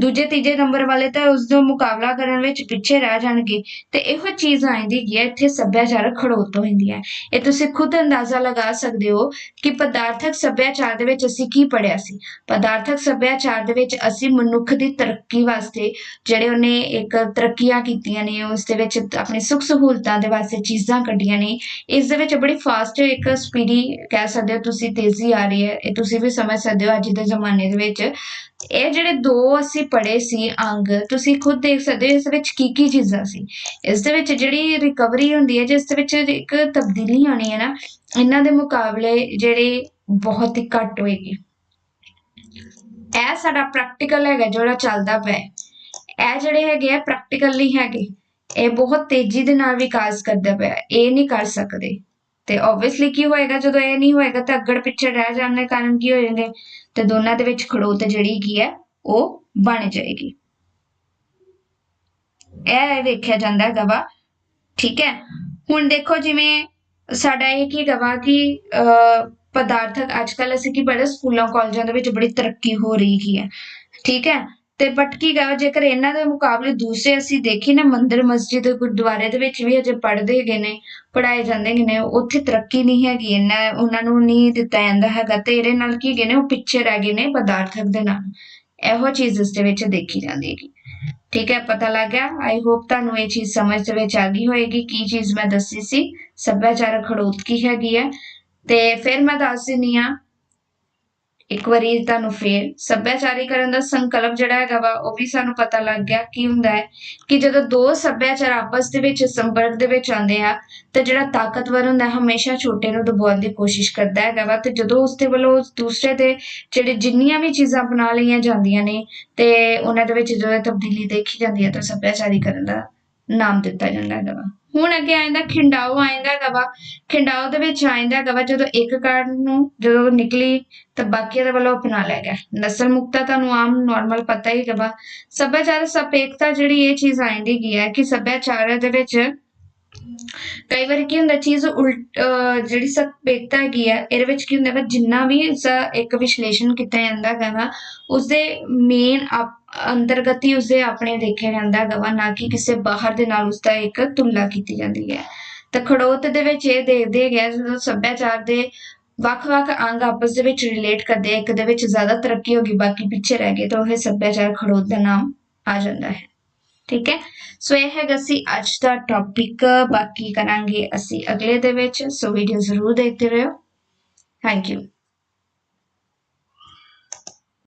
A: ਦੂਜੇ ਤੀਜੇ ਨੰਬਰ ਵਾਲੇ ਤਾਂ ਉਸ ਦਾ ਮੁਕਾਬਲਾ ਕਰਨ ਵਿੱਚ ਪਿੱਛੇ ਰਹਿ ਜਾਣਗੇ ਤੇ ਇਹੋ ਚੀਜ਼ ਆਉਂਦੀ ਹੈਗੀ ਹੈ, ਇੱਥੇ ਸੱਭਿਆਚਾਰਕ ਖੜੋਤ ਹੋ ਜਾਂਦੀ ਹੈ। ਇਹ ਤੁਸੀਂ ਖੁਦ ਅੰਦਾਜ਼ਾ ਲਗਾ ਸਕਦੇ ਹੋ ਕਿ ਪਦਾਰਥਕ ਸੱਭਿਆਚਾਰ ਦੇ ਵਿੱਚ ਅਸੀਂ ਕੀ ਪੜਿਆ ਸੀ? ਪਦਾਰਥਕ ਸੱਭਿਆਚਾਰ ਦੇ ਵਿੱਚ ਅਸੀਂ ਮਨੁੱਖ ਦੀ ਤਰੱਕੀ ਵਾਸਤੇ ਜਿਹੜੇ ਉਹਨੇ ਇੱਕ ਤਰੱਕੀਆਂ ਕੀਤੀਆਂ ਨੇ, ਉਸ ਦੇ ਵਿੱਚ ਆਪਣੀ ਸੁੱਖ ਸਹੂਲਤਾਂ ਦੇ ਵਾਸਤੇ ਚੀਜ਼ਾਂ ਕੱਢੀਆਂ ਨੇ। ਇਸ ਦੇ ਵਿੱਚ ਬੜੀ ਫਾਸਟ ਇੱਕ ਸਪੀਡੀ ਕਹਿ ਸਕਦੇ ਹੋ ਤੁਸੀਂ ਤੇਜ਼ੀ ਆ ਰਹੀ ਹੈ, ਇਹ ਤੁਸੀਂ ਵੀ ਸਮਝ ਸਕਦੇ ਹੋ ਅੱਜ ਦੇ ਜ਼ਮਾਨੇ ਦੇ ਵਿੱਚ। ਇਹ ਜਿਹੜੇ ਦੋ ਅਸੀਂ ਪੜ੍ਹੇ ਸੀ ਅੰਗ, ਤੁਸੀਂ ਖੁਦ ਦੇਖ ਸਕਦੇ ਹੋ ਇਸ ਵਿੱਚ ਕੀ ਕੀ ਚੀਜ਼ਾਂ ਸੀ। ਇਸ ਦੇ ਵਿੱਚ ਜਿਹੜੀ ਰਿਕਵਰੀ ਹੁੰਦੀ ਹੈ ਜਿਸ ਦੇ ਵਿੱਚ ਇੱਕ ਤਬਦੀਲੀ ਆਣੀ ਹੈ ਨਾ, ਇਹਨਾਂ ਦੇ ਮੁਕਾਬਲੇ ਜਿਹੜੇ ਬਹੁਤ ਹੀ ਘੱਟ ਹੋਏਗੀ। ਇਹ ਸਾਡਾ ਪ੍ਰੈਕਟੀਕਲ ਹੈਗਾ ਜਿਹੜਾ ਚੱਲਦਾ ਪਿਆ ਇਹ ਜਿਹੜੇ ਹੈਗੇ ਆ ਪ੍ਰੈਕਟੀਕਲ ਨਹੀਂ ਹੈਗੇ ਇਹ ਬਹੁਤ ਤੇਜ਼ੀ ਦੇ ਨਾਲ ਵਿਕਾਸ ਕਰਦਾ ਪਿਆ ਇਹ ਨਹੀਂ ਕਰ ਸਕਦੇ। ਤੇ ਆਬਵੀਅਸਲੀ ਕੀ ਹੋਏਗਾ ਜਦੋਂ ਇਹ ਨਹੀਂ ਹੋਏਗਾ ਤਾਂ ਅੱਗੜ ਪਿੱਛੇ ਰਹਿ ਜਾਣ ਦੇ ਕਾਰਨ ਕੀ ਹੋ ਜਾਂਦੇ ਤੇ ਦੋਨਾਂ ਦੇ ਵਿੱਚ ਖੜੋਤ ਜਿਹੜੀ ਕੀ ਹੈ ਉਹ ਬਣ ਜਾਏਗੀ। ਇਹ ਦੇਖਿਆ ਜਾਂਦਾ ਹੈਗਾ ਵਾ ਠੀਕ ਹੈ? ਹੁਣ ਦੇਖੋ ਜਿਵੇਂ ਸਾਡਾ ਇਹ ਕੀ ਗਵਾ ਕਿ ਅਹ, ਪਦਾਰਥਕ ਅੱਜ ਕੱਲ ਅਸੀਂ ਕੀ ਪੜ੍ਹਦੇ ਸਕੂਲਾਂ ਕਾਲਜਾਂ ਦੇ ਵਿੱਚ ਬੜੀ ਤਰੱਕੀ ਹੋ ਰਹੀ ਕੀ ਹੈ ਠੀਕ ਹੈ? ਤੇ ਬਟ ਕੀ ਗਾ, ਜੇਕਰ ਇਹਨਾਂ ਦੇ ਮੁਕਾਬਲੇ ਦੂਸਰੇ ਅਸੀਂ ਦੇਖੀ ਨਾ, ਮੰਦਿਰ ਮਸਜਿਦ ਗੁਰਦੁਆਰੇ ਦੇ ਵਿੱਚ ਵੀ ਅਜੇ ਪੜ੍ਹਦੇ ਹੈਗੇ ਨੇ ਪੜਾਏ ਜਾਂਦੇ ਹੈਗੇ ਨੇ, ਉੱਥੇ ਤਰੱਕੀ ਨਹੀਂ ਹੈਗੀ ਇਹਨਾਂ ਉਹਨਾਂ ਨੂੰ ਨਹੀਂ ਦਿੱਤਾ ਜਾਂਦਾ ਹੈਗਾ, ਤੇ ਇਹਦੇ ਨਾਲ ਕੀ ਹੈਗੇ ਨੇ, ਉਹ ਪਿੱਛੇ ਰਹਿ ਗਏ ਨੇ ਪਦਾਰਥਕ ਦੇ ਨਾਲ। ਇਹੋ ਚੀਜ਼ ਇਸ ਦੇ ਵਿੱਚ ਦੇਖੀ ਜਾਂਦੀ ਹੈਗੀ। ਠੀਕ ਹੈ, ਪਤਾ ਲੱਗ ਗਿਆ। ਆਈ ਹੋਪ ਤੁਹਾਨੂੰ ਇਹ ਚੀਜ਼ ਸਮਝ ਦੇ ਵਿੱਚ ਆ ਗਈ ਹੋਏਗੀ, ਕੀ ਚੀਜ਼ ਮੈਂ ਦੱਸੀ ਸੀ। ਸੱਭਿਆਚਾਰਕ ਖੜੋਤ ਕੀ ਹੈਗੀ ਹੈ। ਤੇ ਫਿਰ ਮੈਂ ਦੱਸ ਦਿੰਨੀ ਆ ਇੱਕ ਵਾਰੀ ਤੁਹਾਨੂੰ ਫੇਰ ਸੱਭਿਆਚਾਰੀਕਰਨ ਦਾ ਸੰਕਲਪ ਜਿਹੜਾ ਹੈਗਾ ਵਾ, ਉਹ ਵੀ ਸਾਨੂੰ ਪਤਾ ਲੱਗ ਗਿਆ ਕੀ ਹੁੰਦਾ ਹੈ ਕਿ ਜਦੋਂ ਦੋ ਸੱਭਿਆਚਾਰ ਆਪਸ ਦੇ ਵਿੱਚ, ਸੰਪਰਕ ਦੇ ਵਿੱਚ ਆਉਂਦੇ ਆ, ਤੇ ਜਿਹੜਾ ਤਾਕਤਵਰ ਹੁੰਦਾ ਹਮੇਸ਼ਾ ਛੋਟੇ ਨੂੰ ਦਬਾਉਣ ਦੀ ਕੋਸ਼ਿਸ਼ ਕਰਦਾ ਹੈਗਾ ਵਾ, ਤੇ ਜਦੋਂ ਉਸ ਦੇ ਵੱਲੋਂ ਦੂਸਰੇ ਦੇ ਜਿਹੜੇ ਜਿੰਨੀਆਂ ਵੀ ਚੀਜ਼ਾਂ ਅਪਣਾ ਲਈਆਂ ਜਾਂਦੀਆਂ ਨੇ, ਤੇ ਉਹਨਾਂ ਦੇ ਵਿੱਚ ਜਦੋਂ ਤਬਦੀਲੀ ਦੇਖੀ ਜਾਂਦੀ ਹੈ, ਤਾਂ ਸੱਭਿਆਚਾਰੀਕਰਨ ਦਾ ਨਾਮ ਦਿੱਤਾ ਜਾਂਦਾ ਹੈਗਾ ਵਾ। ਹੁਣ ਅੱਗੇ ਆਇੰਦਾ ਖਿੰਡਾਓ ਆਇੰਦਾ ਹੈਗਾ ਵਾ। ਖਿੰਡਾਓ ਦੇ ਵਿੱਚ ਆਇਂਦਾ ਹੈਗਾ ਵਾ, ਜਦੋਂ ਇੱਕ ਕਾਰਡ ਨੂੰ ਜਦੋਂ ਨਿਕਲੀ, ਤਾਂ ਬਾਕੀਆਂ ਦੇ ਵੱਲੋਂ ਅਪਣਾ ਲਿਆ ਗਿਆ। ਨਸਲ ਮੁਕਤਾ ਤੁਹਾਨੂੰ ਆਮ ਨਾਰਮਲ ਪਤਾ ਹੀ ਹੈਗਾ ਵਾ। ਸੱਭਿਆਚਾਰ ਸਾਪੇਖਤਾ ਜਿਹੜੀ ਇਹ ਚੀਜ਼ ਆਇੰਦੀ ਗਈ ਹੈ ਕਿ ਸੱਭਿਆਚਾਰ ਦੇ ਵਿੱਚ ਕਈ ਵਾਰ ਕੀ ਹੁੰਦਾ, ਚੀਜ਼ ਉਲਟ ਜਿਹੜੀ ਸਾਪੇਖਤਾ ਹੈਗੀ ਆ, ਇਹਦੇ ਵਿੱਚ ਕੀ ਹੁੰਦਾ ਵਾ ਜਿੰਨਾ ਵੀ ਉਸਦਾ ਇੱਕ ਵਿਸ਼ਲੇਸ਼ਣ ਕੀਤਾ ਜਾਂਦਾ ਹੈਗਾ ਉਸਦੇ ਮੇਨ ਅੰਤਰਗਤ ਹੀ ਉਸਦੇ ਆਪਣੇ ਦੇਖਿਆ ਜਾਂਦਾ ਹੈਗਾ ਵਾ, ਨਾ ਕਿ ਕਿਸੇ ਬਾਹਰ ਦੇ ਨਾਲ ਉਸਦਾ ਇੱਕ ਤੁਲਨਾ ਕੀਤੀ ਜਾਂਦੀ ਹੈ। ਤਾਂ ਖੜੋਤ ਦੇ ਵਿੱਚ ਇਹ ਦੇਖਦੇ ਗਿਆ ਜਦੋਂ ਸੱਭਿਆਚਾਰ ਦੇ ਵੱਖ-ਵੱਖ ਅੰਗ ਆਪਸ ਦੇ ਵਿੱਚ ਰਿਲੇਟ ਕਰਦੇ ਇੱਕ ਦੇ ਵਿੱਚ ਜ਼ਿਆਦਾ ਤਰੱਕੀ ਹੋ ਗਈ, ਬਾਕੀ ਪਿੱਛੇ ਰਹਿ ਗਏ, ਤਾਂ ਉਹ ਸੱਭਿਆਚਾਰ ਖੜੋਤ ਦਾ ਨਾਮ ਆ ਜਾਂਦਾ ਹੈ। ਠੀਕ ਹੈ? ਸੋ ਇਹ ਹੈਗਾ ਸੀ ਅੱਜ ਦਾ ਟੌਪਿਕ ਬਾਕੀ ਕਰਾਂਗੇ ਅਸੀਂ ਅਗਲੇ ਦੇ ਵਿੱਚ, ਸੋ ਵੀਡੀਓ ਜ਼ਰੂਰ ਦੇਖਦੇ ਰਹੋ। Thank you